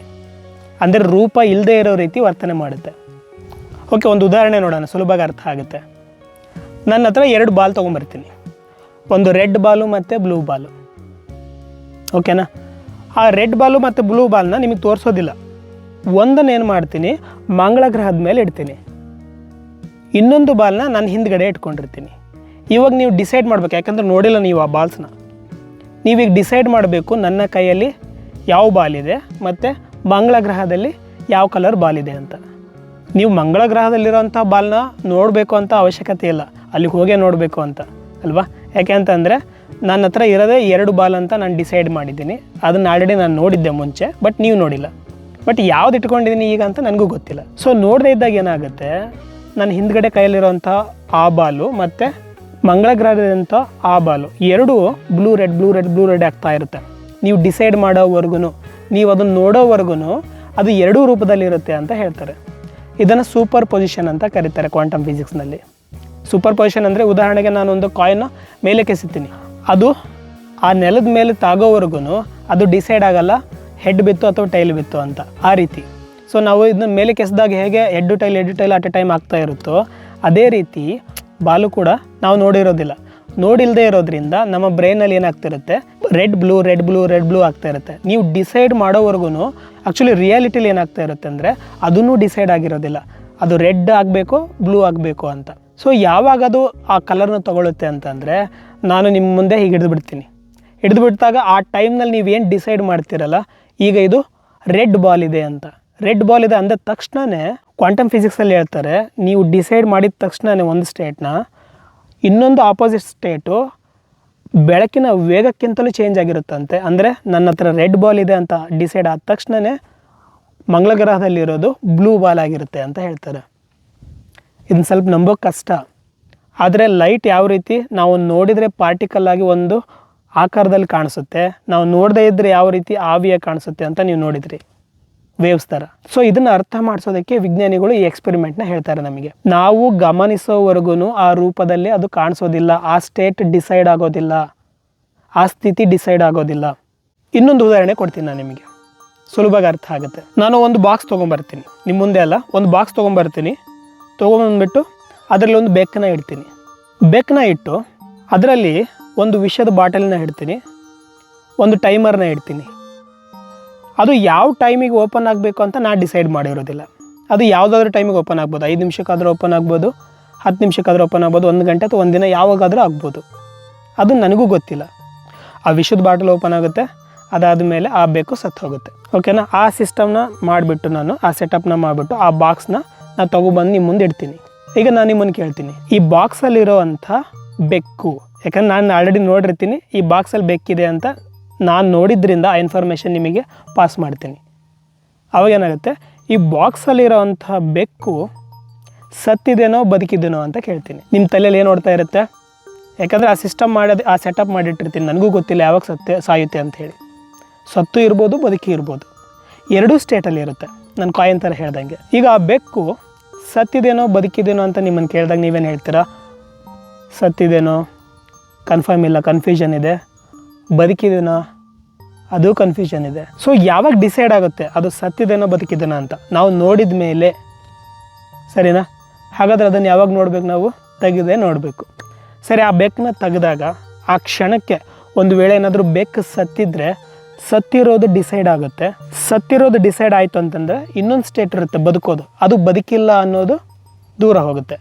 ಅಂದರೆ ರೂಪ ಇಲ್ಲದೆ ಇರೋ ರೀತಿ ವರ್ತನೆ ಮಾಡುತ್ತೆ. ಓಕೆ ಒಂದು ಉದಾಹರಣೆ ನೋಡೋಣ, ಸುಲಭವಾಗಿ ಅರ್ಥ ಆಗುತ್ತೆ. ನನ್ನ ಹತ್ರ ಎರಡು ಬಾಲ್ ತೊಗೊಂಬರ್ತೀನಿ. ಒಂದು ರೆಡ್ ಬಾಲು ಮತ್ತು ಬ್ಲೂ ಬಾಲು. ಓಕೆನಾ? ಆ ರೆಡ್ ಬಾಲು ಮತ್ತು ಬ್ಲೂ ಬಾಲ್ನ ನಿಮಗೆ ತೋರಿಸೋದಿಲ್ಲ. ಒಂದನ್ನು ಏನು ಮಾಡ್ತೀನಿ? ಮಂಗಳ ಗ್ರಹದ ಮೇಲೆ ಇಡ್ತೀನಿ. ಇನ್ನೊಂದು ಬಾಲ್ನ ನಾನು ಹಿಂದ್ಗಡೆ ಇಟ್ಕೊಂಡಿರ್ತೀನಿ. ಇವಾಗ ನೀವು ಡಿಸೈಡ್ ಮಾಡ್ಬೇಕು, ಯಾಕಂದ್ರೆ ನೋಡಿಲ್ಲ ನೀವು ಆ ಬಾಲ್ಸ್ನ. ನೀವೀಗ ಡಿಸೈಡ್ ಮಾಡಬೇಕು ನನ್ನ ಕೈಯಲ್ಲಿ ಯಾವ ಬಾಲ್ ಇದೆ ಮತ್ತು ಮಂಗಳ ಗ್ರಹದಲ್ಲಿ ಯಾವ ಕಲರ್ ಬಾಲ್ ಇದೆ ಅಂತ. ನೀವು ಮಂಗಳ ಗ್ರಹದಲ್ಲಿರೋಂಥ ಬಾಲ್ನ ನೋಡಬೇಕು ಅಂತ ಅವಶ್ಯಕತೆ ಇಲ್ಲ. ಅಲ್ಲಿಗೆ ಹೋಗೇ ನೋಡಬೇಕು ಅಂತ, ಅಲ್ವಾ? ಯಾಕೆ ಅಂತಂದರೆ ನನ್ನ ಹತ್ರ ಇರೋದೇ ಎರಡು ಬಾಲ್ ಅಂತ ನಾನು ಡಿಸೈಡ್ ಮಾಡಿದ್ದೀನಿ. ಅದನ್ನು ಆಲ್ರೆಡಿ ನಾನು ನೋಡಿದ್ದೆ ಮುಂಚೆ ಬಟ್ ನೀವು ನೋಡಿಲ್ಲ. ಬಟ್ ಯಾವ್ದು ಇಟ್ಕೊಂಡಿದ್ದೀನಿ ಈಗ ಅಂತ ನನಗೂ ಗೊತ್ತಿಲ್ಲ. ಸೊ ನೋಡದೇ ಇದ್ದಾಗ ಏನಾಗುತ್ತೆ? ನನ್ನ ಹಿಂದ್ಗಡೆ ಕೈಯಲ್ಲಿರುವಂಥ ಆ ಬಾಲು ಮತ್ತು ಮಂಗಳ ಗ್ರಹದಂಥ ಆ ಬಾಲು ಎರಡೂ blue red blue red blue red ಆಗ್ತಾ ಇರುತ್ತೆ. ನೀವು ಡಿಸೈಡ್ ಮಾಡೋವರೆಗೂ ನೀವು ಅದನ್ನು ನೋಡೋವರೆಗೂ ಅದು ಎರಡೂ ರೂಪದಲ್ಲಿರುತ್ತೆ ಅಂತ ಹೇಳ್ತಾರೆ. ಇದನ್ನು ಸೂಪರ್ ಪೊಸಿಷನ್ ಅಂತ ಕರೀತಾರೆ ಕ್ವಾಂಟಮ್ ಫಿಸಿಕ್ಸ್ನಲ್ಲಿ ಸೂಪರ್ ಪೊಸಿಷನ್ ಅಂದರೆ ಉದಾಹರಣೆಗೆ ನಾನು ಒಂದು ಕಾಯಿನ್ನ ಮೇಲೆ ಕೆಸಿತೀನಿ. ಅದು ಆ ನೆಲದ ಮೇಲೆ ತಾಗೋವರೆಗೂ ಅದು ಡಿಸೈಡ್ ಆಗಲ್ಲ ಹೆಡ್ ಬಿತ್ತು ಅಥವಾ ಟೈಲ್ ಬಿತ್ತು ಅಂತ, ಆ ರೀತಿ. ಸೊ ನಾವು ಇದನ್ನ ಮೇಲೆ ಕೆಸಿದಾಗ ಹೇಗೆ head tail head tail at a time ಆಗ್ತಾ ಇರುತ್ತೋ, ಅದೇ ರೀತಿ ಬಾಲು ಕೂಡ ನಾವು ನೋಡಿರೋದಿಲ್ಲ. ನೋಡಿಲ್ಲದೆ ಇರೋದ್ರಿಂದ ನಮ್ಮ ಬ್ರೈನಲ್ಲಿ ಏನಾಗ್ತಿರುತ್ತೆ? Red blue red blue red blue ಆಗ್ತಾ ಇರುತ್ತೆ. ನೀವು ಡಿಸೈಡ್ ಮಾಡೋವರೆಗೂ ಆ್ಯಕ್ಚುಲಿ ರಿಯಾಲಿಟಿಲಿ ಏನಾಗ್ತಾ ಇರುತ್ತೆ ಅಂದರೆ ಅದನ್ನೂ ಡಿಸೈಡ್ ಆಗಿರೋದಿಲ್ಲ. ಅದು ರೆಡ್ ಆಗಬೇಕು ಬ್ಲೂ ಆಗಬೇಕು ಅಂತ. ಸೊ ಯಾವಾಗ ಅದು ಆ ಕಲರ್ನ ತಗೊಳುತ್ತೆ ಅಂತಂದರೆ, ನಾನು ನಿಮ್ಮ ಮುಂದೆ ಹೀಗೆ ಹಿಡಿದು ಬಿಡ್ತೀನಿ ಹಿಡಿದು ಬಿಟ್ಟಾಗ ಆ ಟೈಮ್ನಲ್ಲಿ ನೀವೇನು ಡಿಸೈಡ್ ಮಾಡ್ತೀರಲ್ಲ, ಈಗ ಇದು ರೆಡ್ ಬಾಲ್ ಇದೆ ಅಂತ. ರೆಡ್ ಬಾಲ್ ಇದೆ ಅಂದ ತಕ್ಷಣವೇ ಕ್ವಾಂಟಮ್ ಫಿಸಿಕ್ಸಲ್ಲಿ ಹೇಳ್ತಾರೆ, ನೀವು ಡಿಸೈಡ್ ಮಾಡಿದ ತಕ್ಷಣವೇ ಒಂದು ಸ್ಟೇಟ್ನ ಇನ್ನೊಂದು ಆಪೋಸಿಟ್ ಸ್ಟೇಟು ಬೆಳಕಿನ ವೇಗಕ್ಕಿಂತಲೂ ಚೇಂಜ್ ಆಗಿರುತ್ತಂತೆ. ಅಂದರೆ ನನ್ನ ಹತ್ರ ರೆಡ್ ಬಾಲ್ ಇದೆ ಅಂತ ಡಿಸೈಡ್ ಆದ ತಕ್ಷಣವೇ ಮಂಗಳ ಗ್ರಹದಲ್ಲಿರೋದು ಬ್ಲೂ ಬಾಲ್ ಆಗಿರುತ್ತೆ ಅಂತ ಹೇಳ್ತಾರೆ. ಇದನ್ನ ಸ್ವಲ್ಪ ನಂಬೋಕೆ ಕಷ್ಟ. ಆದರೆ ಲೈಟ್ ಯಾವ ರೀತಿ? ನಾವು ನೋಡಿದರೆ ಪಾರ್ಟಿಕಲ್ ಆಗಿ ಒಂದು ಆಕಾರದಲ್ಲಿ ಕಾಣಿಸುತ್ತೆ. ನಾವು ನೋಡದೇ ಇದ್ದರೆ ಯಾವ ರೀತಿ ಆವಿಯಾಗಿ ಕಾಣಿಸುತ್ತೆ ಅಂತ ನೀವು ನೋಡಿದ್ರಿ. ವೇವ್ಸ್ ಥರ ಸೊ ಇದನ್ನು ಅರ್ಥ ಮಾಡಿಸೋದಕ್ಕೆ ವಿಜ್ಞಾನಿಗಳು ಈ ಎಕ್ಸ್ಪೆರಿಮೆಂಟ್ನ ಹೇಳ್ತಾರೆ ನಮಗೆ. ನಾವು ಗಮನಿಸೋವರೆಗೂ ಆ ರೂಪದಲ್ಲಿ ಅದು ಕಾಣಿಸೋದಿಲ್ಲ. ಆ ಸ್ಟೇಟ್ ಡಿಸೈಡ್ ಆಗೋದಿಲ್ಲ. ಆ ಸ್ಥಿತಿ ಡಿಸೈಡ್ ಆಗೋದಿಲ್ಲ. ಇನ್ನೊಂದು ಉದಾಹರಣೆ ಕೊಡ್ತೀನಿ ನಾನು ನಿಮಗೆ. ಸುಲಭವಾಗಿ ಅರ್ಥ ಆಗುತ್ತೆ. ನಾನು ಒಂದು ಬಾಕ್ಸ್ ತೊಗೊಂಬರ್ತೀನಿ. ನಿಮ್ಮ ಮುಂದೆ ಅಲ್ಲ, ಒಂದು ಬಾಕ್ಸ್ ತೊಗೊಂಬರ್ತೀನಿ. ತೊಗೊಂಬಂದ್ಬಿಟ್ಟು ಅದರಲ್ಲಿ ಒಂದು ಬೆಕ್ಕನ್ನ ಇಡ್ತೀನಿ. ಬೆಕ್ಕನ್ನ ಇಟ್ಟು ಅದರಲ್ಲಿ ಒಂದು ವಿಷದ ಬಾಟಲನ್ನ ಇಡ್ತೀನಿ. ಒಂದು ಟೈಮರ್ನ ಇಡ್ತೀನಿ. ಅದು ಯಾವ ಟೈಮಿಗೆ ಓಪನ್ ಆಗಬೇಕು ಅಂತ ನಾನು ಡಿಸೈಡ್ ಮಾಡಿರೋದಿಲ್ಲ. ಅದು ಯಾವುದಾದ್ರೂ ಟೈಮಿಗೆ ಓಪನ್ ಆಗ್ಬೋದು. ಐದು ನಿಮಿಷಕ್ಕಾದರೂ ಓಪನ್ ಆಗ್ಬೋದು, ಹತ್ತು ನಿಮಿಷಕ್ಕಾದರೂ ಓಪನ್ ಆಗ್ಬೋದು, ಒಂದು ಗಂಟೆ ಅಥವಾ ಒಂದು ದಿನ ಯಾವಾಗಾದರೂ ಆಗ್ಬೋದು. ಅದು ನನಗೂ ಗೊತ್ತಿಲ್ಲ. ಆ ವಿಷದ ಬಾಟಲ್ ಓಪನ್ ಆಗುತ್ತೆ, ಅದಾದ ಮೇಲೆ ಆ ಬೇಕು ಸತ್ತು ಹೋಗುತ್ತೆ ಓಕೆನಾ? ಆ ಸಿಸ್ಟಮ್ನ ಮಾಡಿಬಿಟ್ಟು ನಾನು, ಆ ಸೆಟಪ್ನ ಮಾಡಿಬಿಟ್ಟು ಆ ಬಾಕ್ಸ್ನ ನಾನು ತೊಗೊಬಂದು ನಿಮ್ಮ ಮುಂದೆ ಇಡ್ತೀನಿ. ಈಗ ನಾನು ನಿಮ್ಮನ್ನು ಕೇಳ್ತೀನಿ. ಈ ಬಾಕ್ಸಲ್ಲಿರೋವಂಥ ಬೆಕ್ಕು, ಯಾಕಂದ್ರೆ ನಾನು ಆಲ್ರೆಡಿ ನೋಡಿರ್ತೀನಿ, ಈ ಬಾಕ್ಸಲ್ಲಿ ಬೆಕ್ಕಿದೆ ಅಂತ ನಾನು ನೋಡಿದ್ರಿಂದ ಆ ಇನ್ಫಾರ್ಮೇಷನ್ ನಿಮಗೆ ಪಾಸ್ ಮಾಡ್ತೀನಿ. ಅವಾಗ ಏನಾಗುತ್ತೆ? ಈ ಬಾಕ್ಸಲ್ಲಿರೋವಂಥ ಬೆಕ್ಕು ಸತ್ತಿದೇನೋ ಬದುಕಿದೇನೋ ಅಂತ ಕೇಳ್ತೀನಿ. ನಿಮ್ಮ ತಲೆಯಲ್ಲಿ ಏನು ನೋಡ್ತಾ ಇರುತ್ತೆ? ಯಾಕಂದರೆ ಆ ಸಿಸ್ಟಮ್ ಮಾಡೋದು, ಆ ಸೆಟಪ್ ಮಾಡಿಟ್ಟಿರ್ತೀನಿ. ನನಗೂ ಗೊತ್ತಿಲ್ಲ ಯಾವಾಗ ಸತ್ತೆ, ಸಾಯುತ್ತೆ ಅಂತ ಹೇಳಿ. ಸತ್ತು ಇರ್ಬೋದು, ಬದುಕಿ ಇರ್ಬೋದು. ಎರಡೂ ಸ್ಟೇಟಲ್ಲಿ ಇರುತ್ತೆ. ನಾನು ಕಾಯಿನ್ ಥರ ಹೇಳ್ದಂಗೆ. ಈಗ ಆ ಬೆಕ್ಕು ಸತ್ತಿದೇನೋ, ಬದುಕಿದೇನೋ ಅಂತ ನಿಮ್ಮನ್ನು ಕೇಳಿದಾಗ ನೀವೇನು ಹೇಳ್ತೀರಾ? ಸತ್ತಿದೇನೋ ಕನ್ಫರ್ಮ್ ಇಲ್ಲ ಕನ್ಫ್ಯೂಷನ್ ಇದೆ. ಬದುಕಿದೇನೋ, ಅದು ಕನ್ಫ್ಯೂಷನ್ ಇದೆ. ಸೊ ಯಾವಾಗ ಡಿಸೈಡ್ ಆಗುತ್ತೆ? ಅದು ಸತ್ತಿದೇನೋ, ಬದುಕಿದೇನೋ ಅಂತ. ನಾವು ನೋಡಿದ ಮೇಲೆ. ಸರಿನಾ? ಹಾಗಾದರೆ ಅದನ್ನು ಯಾವಾಗ ನೋಡ್ಬೇಕು ನಾವು? ತೆಗೆದೇ ನೋಡಬೇಕು. ಸರಿ, ಆ ಬೆಕ್ಕನ್ನ ತೆಗೆದಾಗ, ಆ ಕ್ಷಣಕ್ಕೆ ಒಂದು ವೇಳೆ ಏನಾದರೂ ಬೆಕ್ಕು ಸತ್ತಿದ್ರೆ ಸತ್ತಿರೋದು ಡಿಸೈಡ್ ಆಗುತ್ತೆ. ಸತ್ತಿರೋದು ಡಿಸೈಡ್ ಆಯಿತು ಅಂತಂದರೆ ಇನ್ನೊಂದು ಸ್ಟೇಟ್ ಇರುತ್ತೆ ಬದುಕೋದು. ಅದು ಬದುಕಿಲ್ಲ ಅನ್ನೋದು ದೂರ ಹೋಗುತ್ತೆ.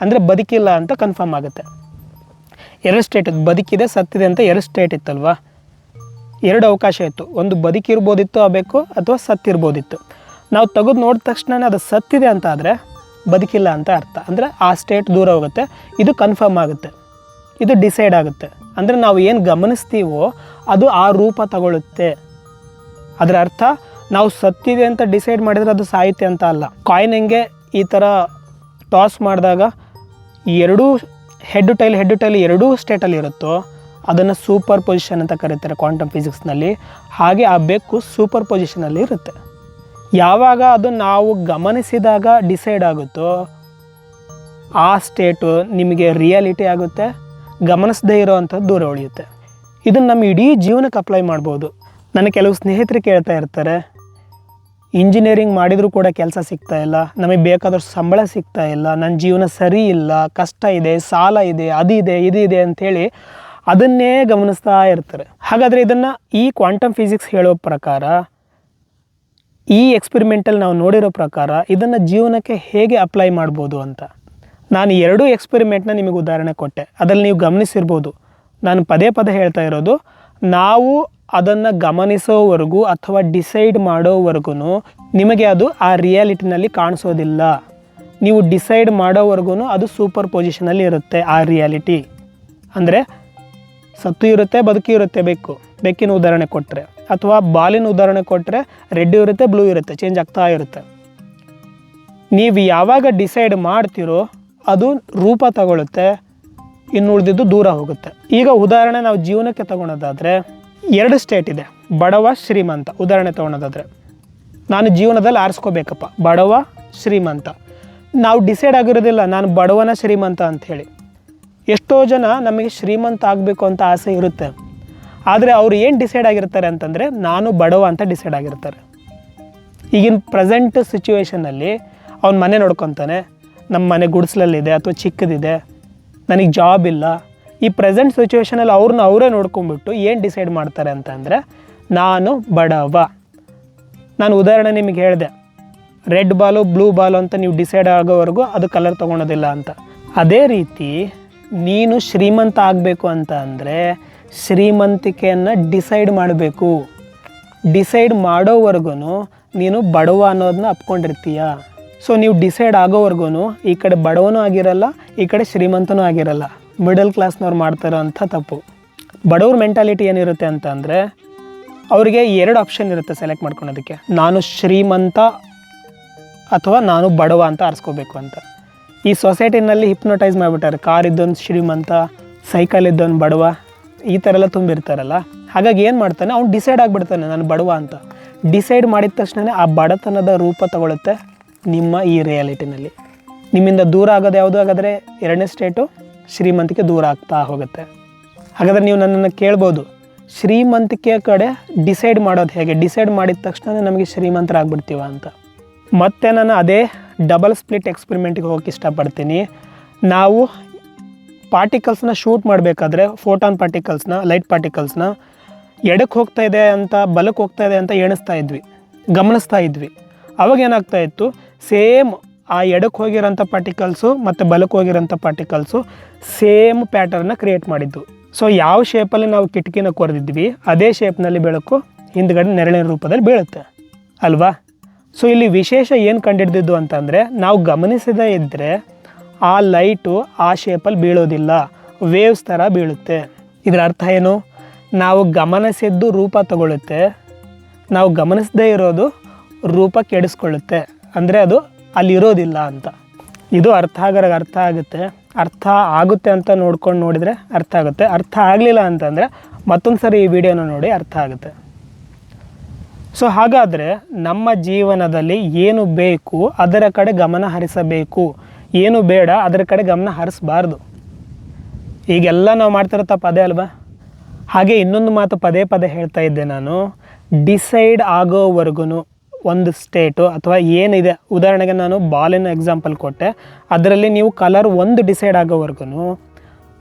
ಅಂದರೆ ಬದುಕಿಲ್ಲ ಅಂತ ಕನ್ಫರ್ಮ್ ಆಗುತ್ತೆ. ಎರಡು ಸ್ಟೇಟ್ ಬದುಕಿದೆ, ಸತ್ತಿದೆ ಅಂತ ಎರಡು ಸ್ಟೇಟ್ ಇತ್ತಲ್ವಾ? ಎರಡು ಅವಕಾಶ ಇತ್ತು. ಒಂದು ಬದುಕಿರ್ಬೋದಿತ್ತು ಆಗಬೇಕು ಬೇಕು ಅಥವಾ ಸತ್ತಿರ್ಬೋದಿತ್ತು. ನಾವು ತೆಗೆದು ನೋಡಿದ ತಕ್ಷಣ ಅದು ಸತ್ತಿದೆ ಅಂತ ಆದರೆ ಬದುಕಿಲ್ಲ ಅಂತ ಅರ್ಥ. ಅಂದರೆ ಆ ಸ್ಟೇಟ್ ದೂರ ಹೋಗುತ್ತೆ. ಇದು ಕನ್ಫರ್ಮ್ ಆಗುತ್ತೆ. ಇದು ಡಿಸೈಡ್ ಆಗುತ್ತೆ. ಅಂದರೆ ನಾವು ಏನು ಗಮನಿಸ್ತೀವೋ ಅದು ಆ ರೂಪ ತಗೊಳ್ಳುತ್ತೆ. ಅದರ ಅರ್ಥ, ನಾವು ಸತ್ತಿದೆ ಅಂತ ಡಿಸೈಡ್ ಮಾಡಿದರೆ ಅದು ಸಾಯುತ್ತೆ ಅಂತ ಅಲ್ಲ. ಕಾಯಿನ್ ಹೆಂಗೆ ಈ ಥರ ಟಾಸ್ ಮಾಡಿದಾಗ ಎರಡೂ ಹೆಡ್ ಟೈಲ್ ಹೆಡ್ ಟೈಲ್ ಎರಡೂ ಸ್ಟೇಟಲ್ಲಿ ಇರುತ್ತೋ, ಅದನ್ನು ಸೂಪರ್ ಪೊಸಿಷನ್ ಅಂತ ಕರೀತಾರೆ ಕ್ವಾಂಟಮ್ ಫಿಸಿಕ್ಸ್ನಲ್ಲಿ ಹಾಗೆ ಆ ಬೆಕ್ಕು ಸೂಪರ್ ಪೊಸಿಷನಲ್ಲಿ ಇರುತ್ತೆ. ಯಾವಾಗ ಅದು ನಾವು ಗಮನಿಸಿದಾಗ ಡಿಸೈಡ್ ಆಗುತ್ತೋ, ಆ ಸ್ಟೇಟು ನಿಮಗೆ ರಿಯಾಲಿಟಿ ಆಗುತ್ತೆ. ಗಮನಿಸದೇ ಇರೋವಂಥದ್ದು ದೂರ ಉಳಿಯುತ್ತೆ. ಇದನ್ನು ನಮ್ಮ ಇಡೀ ಜೀವನಕ್ಕೆ ಅಪ್ಲೈ ಮಾಡ್ಬೋದು. ನನ್ನ ಕೆಲವು ಸ್ನೇಹಿತರು ಕೇಳ್ತಾ ಇರ್ತಾರೆ ಇಂಜಿನಿಯರಿಂಗ್ ಮಾಡಿದರೂ ಕೂಡ ಕೆಲಸ ಸಿಗ್ತಾ ಇಲ್ಲ. ನಮಗೆ ಬೇಕಾದಷ್ಟು ಸಂಬಳ ಸಿಗ್ತಾ ಇಲ್ಲ. ನನ್ನ ಜೀವನ ಸರಿ ಇಲ್ಲ. ಕಷ್ಟ ಇದೆ, ಸಾಲ ಇದೆ, ಅದು ಇದೆ, ಇದು ಇದೆ ಅಂಥೇಳಿ ಅದನ್ನೇ ಗಮನಿಸ್ತಾ ಇರ್ತಾರೆ. ಹಾಗಾದರೆ ಇದನ್ನು ಈ ಕ್ವಾಂಟಮ್ ಫಿಸಿಕ್ಸ್ ಹೇಳೋ ಪ್ರಕಾರ, ಈ ಎಕ್ಸ್ಪೆರಿಮೆಂಟಲ್ಲಿ ನಾವು ನೋಡಿರೋ ಪ್ರಕಾರ ಇದನ್ನು ಜೀವನಕ್ಕೆ ಹೇಗೆ ಅಪ್ಲೈ ಮಾಡ್ಬೋದು ಅಂತ. ನಾನು ಎರಡೂ ಎಕ್ಸ್ಪೆರಿಮೆಂಟ್ನ ನಿಮಗೆ ಉದಾಹರಣೆ ಕೊಟ್ಟೆ. ಅದರಲ್ಲಿ ನೀವು ಗಮನಿಸಿರ್ಬೋದು. ನಾನು ಪದೇ ಪದೇ ಹೇಳ್ತಾ ಇರೋದು, ನಾವು ಅದನ್ನು ಗಮನಿಸೋವರೆಗೂ ಅಥವಾ ಡಿಸೈಡ್ ಮಾಡೋವರೆಗೂ ನಿಮಗೆ ಅದು ಆ ರಿಯಾಲಿಟಿನಲ್ಲಿ ಕಾಣಿಸೋದಿಲ್ಲ. ನೀವು ಡಿಸೈಡ್ ಮಾಡೋವರೆಗೂ ಅದು ಸೂಪರ್ ಪೊಸಿಷನಲ್ಲಿ ಇರುತ್ತೆ ಆ ರಿಯಾಲಿಟಿ ಅಂದರೆ ಸತ್ತು ಇರುತ್ತೆ, ಬದುಕಿ ಇರುತ್ತೆ ಬೆಕ್ಕು. ಬೆಕ್ಕಿನ ಉದಾಹರಣೆ ಕೊಟ್ಟರೆ ಅಥವಾ ಬಾಲಿನ ಉದಾಹರಣೆ ಕೊಟ್ಟರೆ ರೆಡ್ ಇರುತ್ತೆ, ಬ್ಲೂ ಇರುತ್ತೆ ಚೇಂಜ್ ಆಗ್ತಾ ಇರುತ್ತೆ. ನೀವು ಯಾವಾಗ ಡಿಸೈಡ್ ಮಾಡ್ತೀರೋ ಅದು ರೂಪ ತಗೊಳುತ್ತೆ ಇನ್ನು ಉಳಿದಿದ್ದು ದೂರ ಹೋಗುತ್ತೆ. ಈಗ ಉದಾಹರಣೆ ನಾವು ಜೀವನಕ್ಕೆ ತಗೊಳೋದಾದರೆ, ಎರಡು ಸ್ಟೇಟ್ ಇದೆ. ಬಡವ, ಶ್ರೀಮಂತ. ಉದಾಹರಣೆ ತಗೊಳೋದಾದರೆ, ನಾನು ಜೀವನದಲ್ಲಿ ಆರಿಸ್ಕೋಬೇಕಪ್ಪ. ಬಡವ, ಶ್ರೀಮಂತ. ನಾವು ಡಿಸೈಡ್ ಆಗಿರೋದಿಲ್ಲ, ನಾನು ಬಡವನ, ಶ್ರೀಮಂತ ಅಂಥೇಳಿ ಎಷ್ಟೋ ಜನ ನಮಗೆ ಶ್ರೀಮಂತ ಆಗಬೇಕು ಅಂತ ಆಸೆ ಇರುತ್ತೆ. ಆದರೆ ಅವ್ರು ಏನು ಡಿಸೈಡ್ ಆಗಿರ್ತಾರೆ ಅಂತಂದರೆ, ನಾನು ಬಡವ ಅಂತ ಡಿಸೈಡ್ ಆಗಿರ್ತಾರೆ. ಈಗಿನ ಪ್ರೆಸೆಂಟ್ ಸಿಚುವೇಷನಲ್ಲಿ ಅವ್ನ ಮನೆ ನೋಡ್ಕೊತಾನೆ ನಮ್ಮ ಮನೆ ಗುಡಿಸ್ಲಲ್ಲಿದೆ ಅಥವಾ ಚಿಕ್ಕದಿದೆ, ನನಗೆ ಜಾಬ್ ಇಲ್ಲ, ಈ ಪ್ರೆಸೆಂಟ್ ಸಿಚುವೇಷನಲ್ಲಿ ಅವ್ರನ್ನ ಅವರೇ ನೋಡ್ಕೊಂಬಿಟ್ಟು ಏನು ಡಿಸೈಡ್ ಮಾಡ್ತಾರೆ ಅಂತಂದರೆ ನಾನು ಬಡವ. ನಾನು ಉದಾಹರಣೆ ನಿಮಗೆ ಹೇಳಿದೆ ರೆಡ್ ಬಾಲು ಬ್ಲೂ ಬಾಲು ಅಂತ ನೀವು ಡಿಸೈಡ್ ಆಗೋವರೆಗೂ ಅದು ಕಲರ್ ತೊಗೊಳೋದಿಲ್ಲ ಅಂತ. ಅದೇ ರೀತಿ ನೀನು ಶ್ರೀಮಂತ ಆಗಬೇಕು ಅಂತ ಅಂದರೆ, ಶ್ರೀಮಂತಿಕೆಯನ್ನು ಡಿಸೈಡ್ ಮಾಡಬೇಕು. ಡಿಸೈಡ್ ಮಾಡೋವರೆಗೂ ನೀನು ಬಡವ ಅನ್ನೋದನ್ನ ಅಪ್ಕೊಂಡಿರ್ತೀಯ. ಸೊ ನೀವು ಡಿಸೈಡ್ ಆಗೋವರೆಗೂ ಈ ಕಡೆ ಬಡವನೂ ಆಗಿರಲ್ಲ, ಈ ಕಡೆ ಶ್ರೀಮಂತನೂ ಆಗಿರಲ್ಲ. ಮಿಡಲ್ ಕ್ಲಾಸ್ನವ್ರು ಮಾಡ್ತಾರೋ ಅಂಥ ತಪ್ಪು. ಬಡವ್ರ ಮೆಂಟಾಲಿಟಿ ಏನಿರುತ್ತೆ ಅಂತ ಅಂದರೆ, ಅವರಿಗೆ ಎರಡು ಆಪ್ಷನ್ ಇರುತ್ತೆ ಸೆಲೆಕ್ಟ್ ಮಾಡ್ಕೊಳೋದಕ್ಕೆ. ನಾನು ಶ್ರೀಮಂತ ಅಥವಾ ನಾನು ಬಡವ ಅಂತ ಆರಿಸ್ಕೋಬೇಕು ಅಂತ. ಈ ಸೊಸೈಟಿನಲ್ಲಿ ಹಿಪ್ನೋಟೈಸ್ ಮಾಡಿಬಿಟ್ಟಾರೆ. ಕಾರ್ ಇದ್ದೊಂದು ಶ್ರೀಮಂತ ಸೈಕಲ್ ಇದ್ದೊಂದು ಬಡವ, ಈ ಥರ ಎಲ್ಲ ತುಂಬಿರ್ತಾರಲ್ಲ. ಹಾಗಾಗಿ ಏನು ಮಾಡ್ತಾನೆ, ಅವ್ನು ಡಿಸೈಡ್ ಆಗಿಬಿಡ್ತಾನೆ, ನಾನು ಬಡವ ಅಂತ. ಡಿಸೈಡ್ ಮಾಡಿದ ತಕ್ಷಣ ಆ ಬಡತನದ ರೂಪ ತಗೊಳುತ್ತೆ. ನಿಮ್ಮ ಈ ರಿಯಾಲಿಟಿನಲ್ಲಿ. ನಿಮ್ಮಿಂದ ದೂರ ಆಗೋದು ಯಾವುದು ಹಾಗಾದರೆ ಎರಡನೇ ಸ್ಟೇಟು ಶ್ರೀಮಂತಿಕೆ ದೂರ ಆಗ್ತಾ ಹೋಗುತ್ತೆ. ಹಾಗಾದರೆ ನೀವು ನನ್ನನ್ನು ಕೇಳ್ಬೋದು. ಶ್ರೀಮಂತಿಕೆಯ ಕಡೆ ಡಿಸೈಡ್ ಮಾಡೋದು ಹೇಗೆ? ಡಿಸೈಡ್ ಮಾಡಿದ ತಕ್ಷಣ ನಮಗೆ ಶ್ರೀಮಂತರಾಗ್ಬಿಡ್ತೀವ ಅಂತ. ಮತ್ತೆ ನಾನು ಅದೇ ಡಬಲ್ ಸ್ಪ್ಲಿಟ್ ಎಕ್ಸ್ಪೆರಿಮೆಂಟ್ಗೆ ಹೋಗಕ್ಕೆ ಇಷ್ಟಪಡ್ತೀನಿ. ನಾವು ಪಾರ್ಟಿಕಲ್ಸ್ನ ಶೂಟ್ ಮಾಡಬೇಕಾದ್ರೆ ಫೋಟಾನ್ ಪಾರ್ಟಿಕಲ್ಸ್ನ ಲೈಟ್ ಪಾರ್ಟಿಕಲ್ಸ್ನ ಎಡಕ್ಕೆ ಹೋಗ್ತಾ ಇದೆ ಅಂತ ಬಲಕ್ಕೆ ಹೋಗ್ತಾ ಇದೆ ಅಂತ ಎಣಿಸ್ತಾ ಇದ್ವಿ. ಗಮನಿಸ್ತಾ ಇದ್ವಿ. ಅವಾಗ ಏನಾಗ್ತಾ ಇತ್ತು? ಸೇಮ್ ಆ ಎಡಕ್ಕೆ ಹೋಗಿರೋಂಥ ಪಾರ್ಟಿಕಲ್ಸು ಮತ್ತು ಬಲಕ್ಕೆ ಹೋಗಿರೋಂಥ ಪಾರ್ಟಿಕಲ್ಸು ಸೇಮ್ ಪ್ಯಾಟರ್ನ ಕ್ರಿಯೇಟ್ ಮಾಡಿದ್ದು. ಸೊ ಯಾವ ಶೇಪಲ್ಲಿ ನಾವು ಕಿಟಕಿನ ಕೊರೆದಿದ್ವಿ, ಅದೇ ಶೇಪ್ನಲ್ಲಿ ಬೆಳಕು ಹಿಂದ್ಗಡೆ ನೆರಳಿನ ರೂಪದಲ್ಲಿ ಬೀಳುತ್ತೆ. ಅಲ್ವಾ? ಸೊ ಇಲ್ಲಿ ವಿಶೇಷ ಏನು ಕಂಡಿಡ್ದಿದ್ದು ಅಂತಂದರೆ, ನಾವು ಗಮನಿಸದೇ ಇದ್ದರೆ ಆ ಲೈಟು ಆ ಶೇಪಲ್ಲಿ ಬೀಳೋದಿಲ್ಲ. ವೇವ್ಸ್ ಥರ ಬೀಳುತ್ತೆ. ಇದರ ಅರ್ಥ ಏನು? ನಾವು ಗಮನಿಸಿದ್ದು ರೂಪ ತಗೊಳ್ಳುತ್ತೆ. ನಾವು ಗಮನಿಸದೇ ಇರೋದು ರೂಪ ಕೆಡಿಸ್ಕೊಳ್ಳುತ್ತೆ. ಅಂದರೆ ಅದು ಅಲ್ಲಿರೋದಿಲ್ಲ ಅಂತ. ಇದು ಅರ್ಥ ಆಗೋರಿಗೆ ಅರ್ಥ ಆಗುತ್ತೆ. ಅರ್ಥ ಆಗುತ್ತೆ ಅಂತ ನೋಡ್ಕೊಂಡು ನೋಡಿದರೆ ಅರ್ಥ ಆಗುತ್ತೆ. ಅರ್ಥ ಆಗಲಿಲ್ಲ ಅಂತಂದರೆ ಮತ್ತೊಂದು ಸರಿ ಈ ವಿಡಿಯೋನ ನೋಡಿ ಅರ್ಥ ಆಗುತ್ತೆ. ಸೊ ಹಾಗಾದರೆ ನಮ್ಮ ಜೀವನದಲ್ಲಿ ಏನು ಬೇಕು, ಅದರ ಕಡೆ ಗಮನ ಹರಿಸಬೇಕು. ಏನು ಬೇಡ, ಅದರ ಕಡೆ ಗಮನ ಹರಿಸಬಾರ್ದು. ಈಗೆಲ್ಲ ನಾವು ಮಾಡ್ತಿರೋ ಪದೇ ಅಲ್ವಾ? ಹಾಗೆ ಇನ್ನೊಂದು ಮಾತು ಪದೇ ಪದೇ ಹೇಳ್ತಾ ಇದ್ದೆ ನಾನು. ಡಿಸೈಡ್ ಆಗೋವರೆಗೂ ಒಂದು ಸ್ಟೇಟು ಅಥವಾ ಏನಿದೆ, ಉದಾಹರಣೆಗೆ ನಾನು ಬಾಲಿನ ಎಕ್ಸಾಂಪಲ್ ಕೊಟ್ಟೆ. ಅದರಲ್ಲಿ ನೀವು ಕಲರ್ ಒಂದು ಡಿಸೈಡ್ ಆಗೋವರೆಗೂ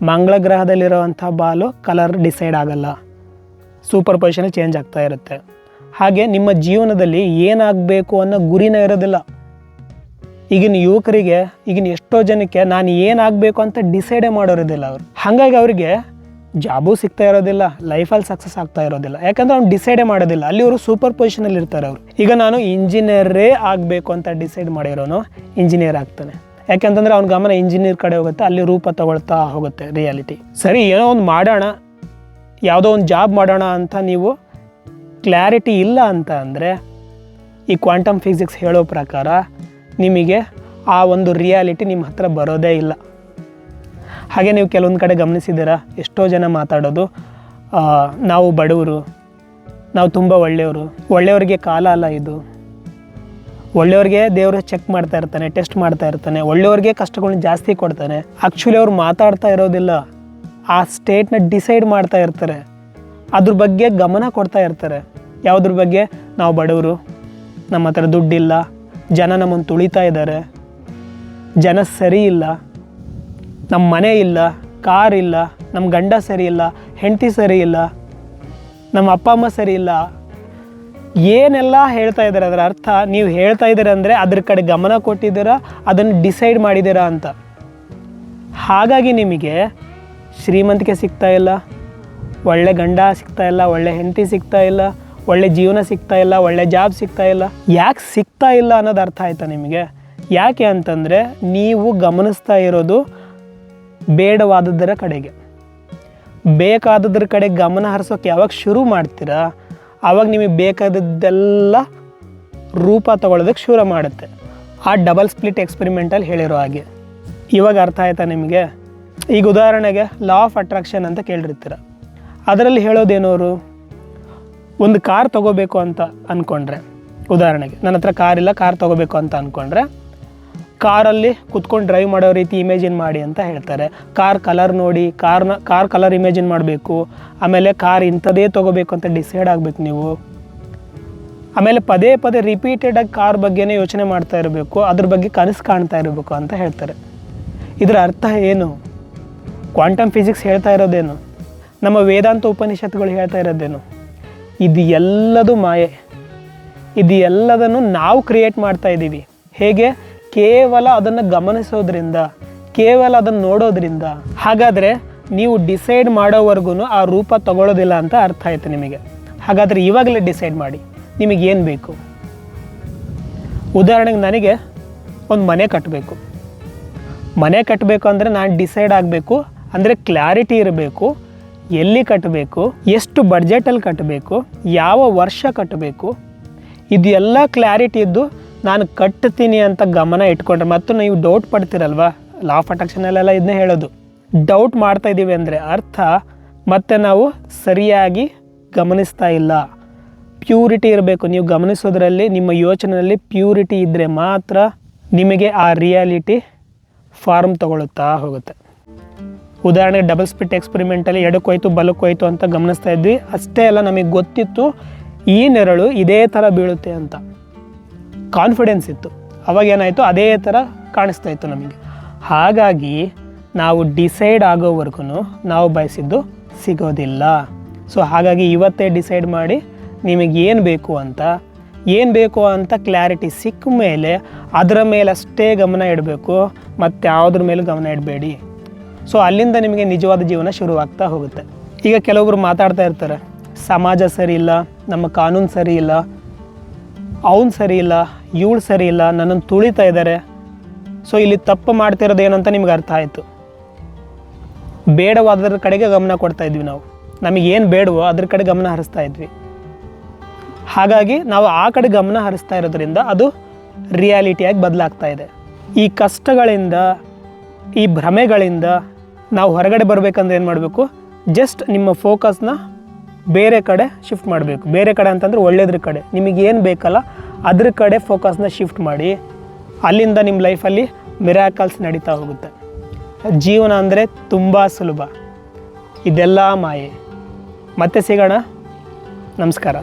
ಮಂಗಳ ಗ್ರಹದಲ್ಲಿರುವಂಥ ಬಾಲು ಕಲರ್ ಡಿಸೈಡ್ ಆಗಲ್ಲ. ಸೂಪರ್ ಪೊಸಿಷನ್ ಚೇಂಜ್ ಆಗ್ತಾ ಇರುತ್ತೆ. ಹಾಗೆ ನಿಮ್ಮ ಜೀವನದಲ್ಲಿ ಏನಾಗಬೇಕು ಅನ್ನೋ ಗುರಿನ ಇರೋದಿಲ್ಲ. ಈಗಿನ ಯುವಕರಿಗೆ, ಈಗಿನ ಎಷ್ಟೋ ಜನಕ್ಕೆ ನಾನು ಏನಾಗಬೇಕು ಅಂತ ಡಿಸೈಡೇ ಮಾಡೋರಿದಿಲ್ಲ ಅವರು. ಹಾಗಾಗಿ ಅವರಿಗೆ ಜಾಬು ಸಿಗ್ತಾ ಇರೋದಿಲ್ಲ ಲೈಫಲ್ಲಿ ಸಕ್ಸಸ್ ಆಗ್ತಾ ಇರೋದಿಲ್ಲ. ಯಾಕಂದ್ರೆ ಅವ್ನು ಡಿಸೈಡೇ ಮಾಡೋದಿಲ್ಲ. ಅಲ್ಲಿ ಅವರು ಸೂಪರ್ ಪೊಸಿಷನಲ್ಲಿ ಇರ್ತಾರೆ ಅವರು. ಈಗ ನಾನು ಇಂಜಿನಿಯರೇ ಆಗಬೇಕು ಅಂತ ಡಿಸೈಡ್ ಮಾಡಿರೋನು ಇಂಜಿನಿಯರ್ ಆಗ್ತಾನೆ. ಯಾಕೆಂತಂದ್ರೆ ಅವ್ನ ಗಮನ ಇಂಜಿನಿಯರ್ ಕಡೆ ಹೋಗುತ್ತೆ, ಅಲ್ಲಿ ರೂಪ ತಗೊಳ್ತಾ ಹೋಗುತ್ತೆ ರಿಯಾಲಿಟಿ ಸರಿ, ಏನೋ ಒಂದು ಮಾಡೋಣ, ಯಾವುದೋ ಒಂದು ಜಾಬ್ ಮಾಡೋಣ ಅಂತ ನೀವು ಕ್ಲಾರಿಟಿ ಇಲ್ಲ ಅಂತ ಅಂದರೆ, ಈ ಕ್ವಾಂಟಮ್ ಫಿಸಿಕ್ಸ್ ಹೇಳೋ ಪ್ರಕಾರ ನಿಮಗೆ ಆ ಒಂದು ರಿಯಾಲಿಟಿ ನಿಮ್ಮ ಹತ್ರ ಬರೋದೇ ಇಲ್ಲ. ಹಾಗೆ ನೀವು ಕೆಲವೊಂದು ಕಡೆ ಗಮನಿಸಿದ್ದೀರಾ? ಎಷ್ಟೋ ಜನ ಮಾತಾಡೋದು ನಾವು ಬಡವರು, ನಾವು ತುಂಬ ಒಳ್ಳೆಯವರು, ಒಳ್ಳೆಯವರಿಗೆ ಕಾಲ ಅಲ್ಲ ಇದು. ಒಳ್ಳೆಯವ್ರಿಗೆ ದೇವರು ಚೆಕ್ ಮಾಡ್ತಾ ಇರ್ತಾನೆ ಟೆಸ್ಟ್ ಮಾಡ್ತಾ ಇರ್ತಾನೆ, ಒಳ್ಳೆಯವ್ರಿಗೆ ಕಷ್ಟಗಳನ್ನ ಜಾಸ್ತಿ ಕೊಡ್ತಾನೆ. ಆ್ಯಕ್ಚುಲಿ ಅವ್ರು ಮಾತಾಡ್ತಾ ಇರೋದಿಲ್ಲ. ಆ ಸ್ಟೇಟ್ನ ಡಿಸೈಡ್ ಮಾಡ್ತಾ ಇರ್ತಾರೆ. ಅದ್ರ ಬಗ್ಗೆ ಗಮನ ಕೊಡ್ತಾ ಇರ್ತಾರೆ. ಯಾವುದ್ರ ಬಗ್ಗೆ? ನಾವು ಬಡವರು, ನಮ್ಮ ಹತ್ರ ದುಡ್ಡಿಲ್ಲ, ಜನ ನಮ್ಮನ್ನು ತುಳಿತಾ ಇದ್ದಾರೆ, ಜನ ಸರಿ ಇಲ್ಲ. ನಮ್ಮ ಮನೆ ಇಲ್ಲ, ಕಾರ್ ಇಲ್ಲ ನಮ್ಮ ಗಂಡ ಸರಿ ಇಲ್ಲ, ಹೆಂಡತಿ ಸರಿ ಇಲ್ಲ ನಮ್ಮ ಅಪ್ಪ, ಅಮ್ಮ ಸರಿ ಇಲ್ಲ. ಏನೆಲ್ಲ ಹೇಳ್ತಾ ಇದ್ದಾರೆ ಅದರ ಅರ್ಥ ನೀವು ಹೇಳ್ತಾ ಇದ್ದೀರ ಅಂದರೆ ಅದ್ರ ಕಡೆ ಗಮನ ಕೊಟ್ಟಿದ್ದೀರಾ, ಅದನ್ನು ಡಿಸೈಡ್ ಮಾಡಿದ್ದೀರಾ ಅಂತ. ಹಾಗಾಗಿ ನಿಮಗೆ ಶ್ರೀಮಂತಿಕೆ ಸಿಗ್ತಾ ಇಲ್ಲ, ಒಳ್ಳೆ ಗಂಡ ಸಿಗ್ತಾ ಇಲ್ಲ, ಒಳ್ಳೆ ಹೆಂಡತಿ ಸಿಗ್ತಾ ಇಲ್ಲ, ಒಳ್ಳೆ ಜೀವನ ಸಿಗ್ತಾ ಇಲ್ಲ, ಒಳ್ಳೆ ಜಾಬ್ ಸಿಗ್ತಾ ಇಲ್ಲ. ಯಾಕೆ ಸಿಗ್ತಾ ಇಲ್ಲ ಅನ್ನೋದು ಅರ್ಥ ಆಯ್ತಾ ನಿಮಗೆ? ಯಾಕೆ ಅಂತಂದರೆ ನೀವು ಗಮನಿಸ್ತಾ ಇರೋದು ಬೇಡವಾದದ್ದರ ಕಡೆಗೆ. ಬೇಕಾದದ್ರ ಕಡೆ ಗಮನ ಹರಿಸೋಕೆ ಯಾವಾಗ ಶುರು ಮಾಡ್ತೀರಾ ಆವಾಗ ನಿಮಗೆ ಬೇಕಾದದ್ದೆಲ್ಲ ರೂಪ ತಗೊಳ್ಳೋದಕ್ಕೆ ಶುರು ಮಾಡುತ್ತೆ. ಆ ಡಬಲ್ ಸ್ಪ್ಲಿಟ್ ಎಕ್ಸ್ಪೆರಿಮೆಂಟಲ್ಲಿ ಹೇಳಿರೋ ಹಾಗೆ. ಇವಾಗ ಅರ್ಥ ಆಯ್ತಾ ನಿಮಗೆ? ಈಗ ಉದಾಹರಣೆಗೆ ಲಾ ಆಫ್ ಅಟ್ರಾಕ್ಷನ್ ಅಂತ ಕೇಳಿರ್ತೀರ. ಅದರಲ್ಲಿ ಹೇಳೋದೇನೋರು, ಒಂದು ಕಾರ್ ತಗೋಬೇಕು ಅಂತ ಅಂದ್ಕೊಂಡ್ರೆ ಉದಾಹರಣೆಗೆ, ನನ್ನ ಹತ್ರ ಕಾರ್ ಇಲ್ಲ, ಕಾರ್ ತಗೋಬೇಕು ಅಂತ ಅಂದ್ಕೊಂಡ್ರೆ ಕಾರಲ್ಲಿ ಕುತ್ಕೊಂಡು ಡ್ರೈವ್ ಮಾಡೋ ರೀತಿ ಇಮೇಜಿನ್ ಮಾಡಿ ಅಂತ ಹೇಳ್ತಾರೆ. ಕಾರ್ ಕಲರ್ ನೋಡಿ ಕಾರ್ನ ಕಾರ್ ಕಲರ್ ಇಮೇಜಿನ್ ಮಾಡಬೇಕು? ಆಮೇಲೆ ಕಾರ್ ಇಂಥದ್ದೇ ತೊಗೋಬೇಕು ಅಂತ ಡಿಸೈಡ್ ಆಗಬೇಕು ನೀವು. ಆಮೇಲೆ ಪದೇ ಪದೇ ರಿಪೀಟೆಡಾಗಿ ಕಾರ್ ಬಗ್ಗೆನೇ ಯೋಚನೆ ಮಾಡ್ತಾ ಇರಬೇಕು, ಅದ್ರ ಬಗ್ಗೆ ಕನಸು ಕಾಣ್ತಾ ಇರಬೇಕು ಅಂತ ಹೇಳ್ತಾರೆ. ಇದರ ಅರ್ಥ ಏನು? ಕ್ವಾಂಟಮ್ ಫಿಸಿಕ್ಸ್ ಹೇಳ್ತಾ ಇರೋದೇನು? ನಮ್ಮ ವೇದಾಂತ ಉಪನಿಷತ್ತುಗಳು ಹೇಳ್ತಾ ಇರೋದೇನು? ಇದು ಎಲ್ಲದೂ ಮಾಯೆ. ಇದು ಎಲ್ಲದನ್ನು ನಾವು ಕ್ರಿಯೇಟ್ ಮಾಡ್ತಾ ಇದ್ದೀವಿ ಹೇಗೆ? ಕೇವಲ ಅದನ್ನು ಗಮನಿಸೋದ್ರಿಂದ, ಕೇವಲ ಅದನ್ನು ನೋಡೋದ್ರಿಂದ. ಹಾಗಾದರೆ ನೀವು ಡಿಸೈಡ್ ಮಾಡೋವರೆಗೂ ಆ ರೂಪ ತಗೊಳ್ಳೋದಿಲ್ಲ ಅಂತ ಅರ್ಥ ಆಯಿತು ನಿಮಗೆ. ಹಾಗಾದರೆ ಇವಾಗಲೇ ಡಿಸೈಡ್ ಮಾಡಿ, ನಿಮಗೆ ಏನು ಬೇಕು? ಉದಾಹರಣೆಗೆ ನನಗೆ ಒಂದು ಮನೆ ಕಟ್ಟಬೇಕು ಮನೆ ಕಟ್ಟಬೇಕು ಅಂದರೆ ನಾನು ಡಿಸೈಡ್ ಆಗಬೇಕು, ಅಂದರೆ ಕ್ಲಾರಿಟಿ ಇರಬೇಕು, ಎಲ್ಲಿ ಕಟ್ಟಬೇಕು ಎಷ್ಟು ಬಡ್ಜೆಟಲ್ಲಿ ಕಟ್ಟಬೇಕು ಯಾವ ವರ್ಷ ಕಟ್ಟಬೇಕು ಇದೆಲ್ಲ ಕ್ಲಾರಿಟಿ ಇದ್ದು ನಾನು ಕಟ್ತೀನಿ ಅಂತ ಗಮನ ಇಟ್ಕೊಂಡ್ರೆ ಮತ್ತು ನೀವು ಡೌಟ್ ಪಡ್ತೀರಲ್ವಾ? ಲಾ ಆಫ್ ಅಟ್ರಾಕ್ಷನಲ್ಲೆಲ್ಲ ಇದನ್ನೇ ಹೇಳೋದು. ಡೌಟ್ ಮಾಡ್ತಾ ಇದ್ದೀವಿ ಅಂದರೆ ಅರ್ಥ ಮತ್ತೆ ನಾವು ಸರಿಯಾಗಿ ಗಮನಿಸ್ತಾ ಇಲ್ಲ. ಪ್ಯೂರಿಟಿ ಇರಬೇಕು. ನೀವು ಗಮನಿಸೋದ್ರಲ್ಲಿ, ನಿಮ್ಮ ಯೋಚನೆಯಲ್ಲಿ ಪ್ಯೂರಿಟಿ ಇದ್ದರೆ ಮಾತ್ರ ನಿಮಗೆ ಆ ರಿಯಾಲಿಟಿ ಫಾರ್ಮ್ ತಗೊಳ್ಳುತ್ತಾ ಹೋಗುತ್ತೆ. ಉದಾಹರಣೆಗೆ ಡಬಲ್ ಸ್ಪಿಟ್ ಎಕ್ಸ್ಪೆರಿಮೆಂಟಲ್ಲಿ ಎಡಕ್ಕೋಯ್ತು ಬಲಕ್ಕೋಯ್ತು ಅಂತ ಗಮನಿಸ್ತಾ ಇದ್ವಿ. ಅಷ್ಟೇ ಅಲ್ಲ, ನಮಗೆ ಗೊತ್ತಿತ್ತು ಈ ನೆರಳು ಇದೇ ಥರ ಬೀಳುತ್ತೆ ಅಂತ. ಕಾನ್ಫಿಡೆನ್ಸ್ ಇತ್ತು. ಅವಾಗ ಏನಾಯಿತು? ಅದೇ ಥರ ಕಾಣಿಸ್ತಾ ಇತ್ತು ನಮಗೆ. ಹಾಗಾಗಿ ನಾವು ಡಿಸೈಡ್ ಆಗೋವರೆಗೂ ನಾವು ಬಯಸಿದ್ದು ಸಿಗೋದಿಲ್ಲ. ಸೊ ಹಾಗಾಗಿ ಇವತ್ತೇ ಡಿಸೈಡ್ ಮಾಡಿ ನಿಮಗೆ ಏನು ಬೇಕು ಅಂತ, ಏನು ಬೇಕು ಅಂತ ಕ್ಲಾರಿಟಿ ಸಿಕ್ಕ ಮೇಲೆ ಅದರ ಮೇಲೆ ಅಷ್ಟೇ ಗಮನ ಇಡಬೇಕು, ಮತ್ತು ಯಾವುದ್ರ ಮೇಲೆ ಗಮನ ಇಡಬೇಡಿ. ಸೊ ಅಲ್ಲಿಂದ ನಿಮಗೆ ನಿಜವಾದ ಜೀವನ ಶುರುವಾಗ್ತಾ ಹೋಗುತ್ತೆ. ಈಗ ಕೆಲವೊಬ್ರು ಮಾತಾಡ್ತಾ ಇರ್ತಾರೆ. ಸಮಾಜ ಸರಿ ಇಲ್ಲ, ನಮ್ಮ ಕಾನೂನು ಸರಿ ಇಲ್ಲ ಅವನು ಸರಿ ಇಲ್ಲ, ಇವಳು ಸರಿ ಇಲ್ಲ ನನ್ನನ್ನು ತುಳಿತಾ ಇದ್ದಾರೆ ಸೊ ಇಲ್ಲಿ ತಪ್ಪು ಮಾಡ್ತಿರೋದು ಏನಂತ ನಿಮ್ಗೆ ಅರ್ಥ ಆಯಿತು. ಬೇಡವಾದದ್ರ ಕಡೆಗೆ ಗಮನ ಕೊಡ್ತಾ ಇದ್ವಿ ನಾವು. ನಮಗೇನು ಬೇಡವೋ ಅದ್ರ ಕಡೆ ಗಮನ ಹರಿಸ್ತಾ ಇದ್ವಿ. ಹಾಗಾಗಿ ನಾವು ಆ ಕಡೆ ಗಮನ ಹರಿಸ್ತಾ ಇರೋದ್ರಿಂದ ಅದು ರಿಯಾಲಿಟಿಯಾಗಿ ಬದಲಾಗ್ತಾ ಇದೆ. ಈ ಕಷ್ಟಗಳಿಂದ, ಈ ಭ್ರಮೆಗಳಿಂದ ನಾವು ಹೊರಗಡೆ ಬರಬೇಕಂದ್ರೆ ಏನು ಮಾಡಬೇಕು? ಜಸ್ಟ್ ನಿಮ್ಮ ಫೋಕಸ್ನ ಬೇರೆ ಕಡೆ ಶಿಫ್ಟ್ ಮಾಡಬೇಕು. ಬೇರೆ ಕಡೆ ಅಂತಂದ್ರೆ ಒಳ್ಳೆಯದ್ರ ಕಡೆ. ನಿಮಗೆ ಏನು ಬೇಕಲ್ಲ ಅದ್ರ ಕಡೆ ಫೋಕಸ್ನ ಶಿಫ್ಟ್ ಮಾಡಿ. ಅಲ್ಲಿಂದ ನಿಮ್ಮ ಲೈಫಲ್ಲಿ ಮಿರಾಕಲ್ಸ್ ನಡೀತಾ ಹೋಗುತ್ತೆ. ಜೀವನ ಅಂದರೆ ತುಂಬ ಸುಲಭ. ಇದೆಲ್ಲ ಮಾಯೆ. ಮತ್ತೆ ಸಿಗೋಣ. ನಮಸ್ಕಾರ.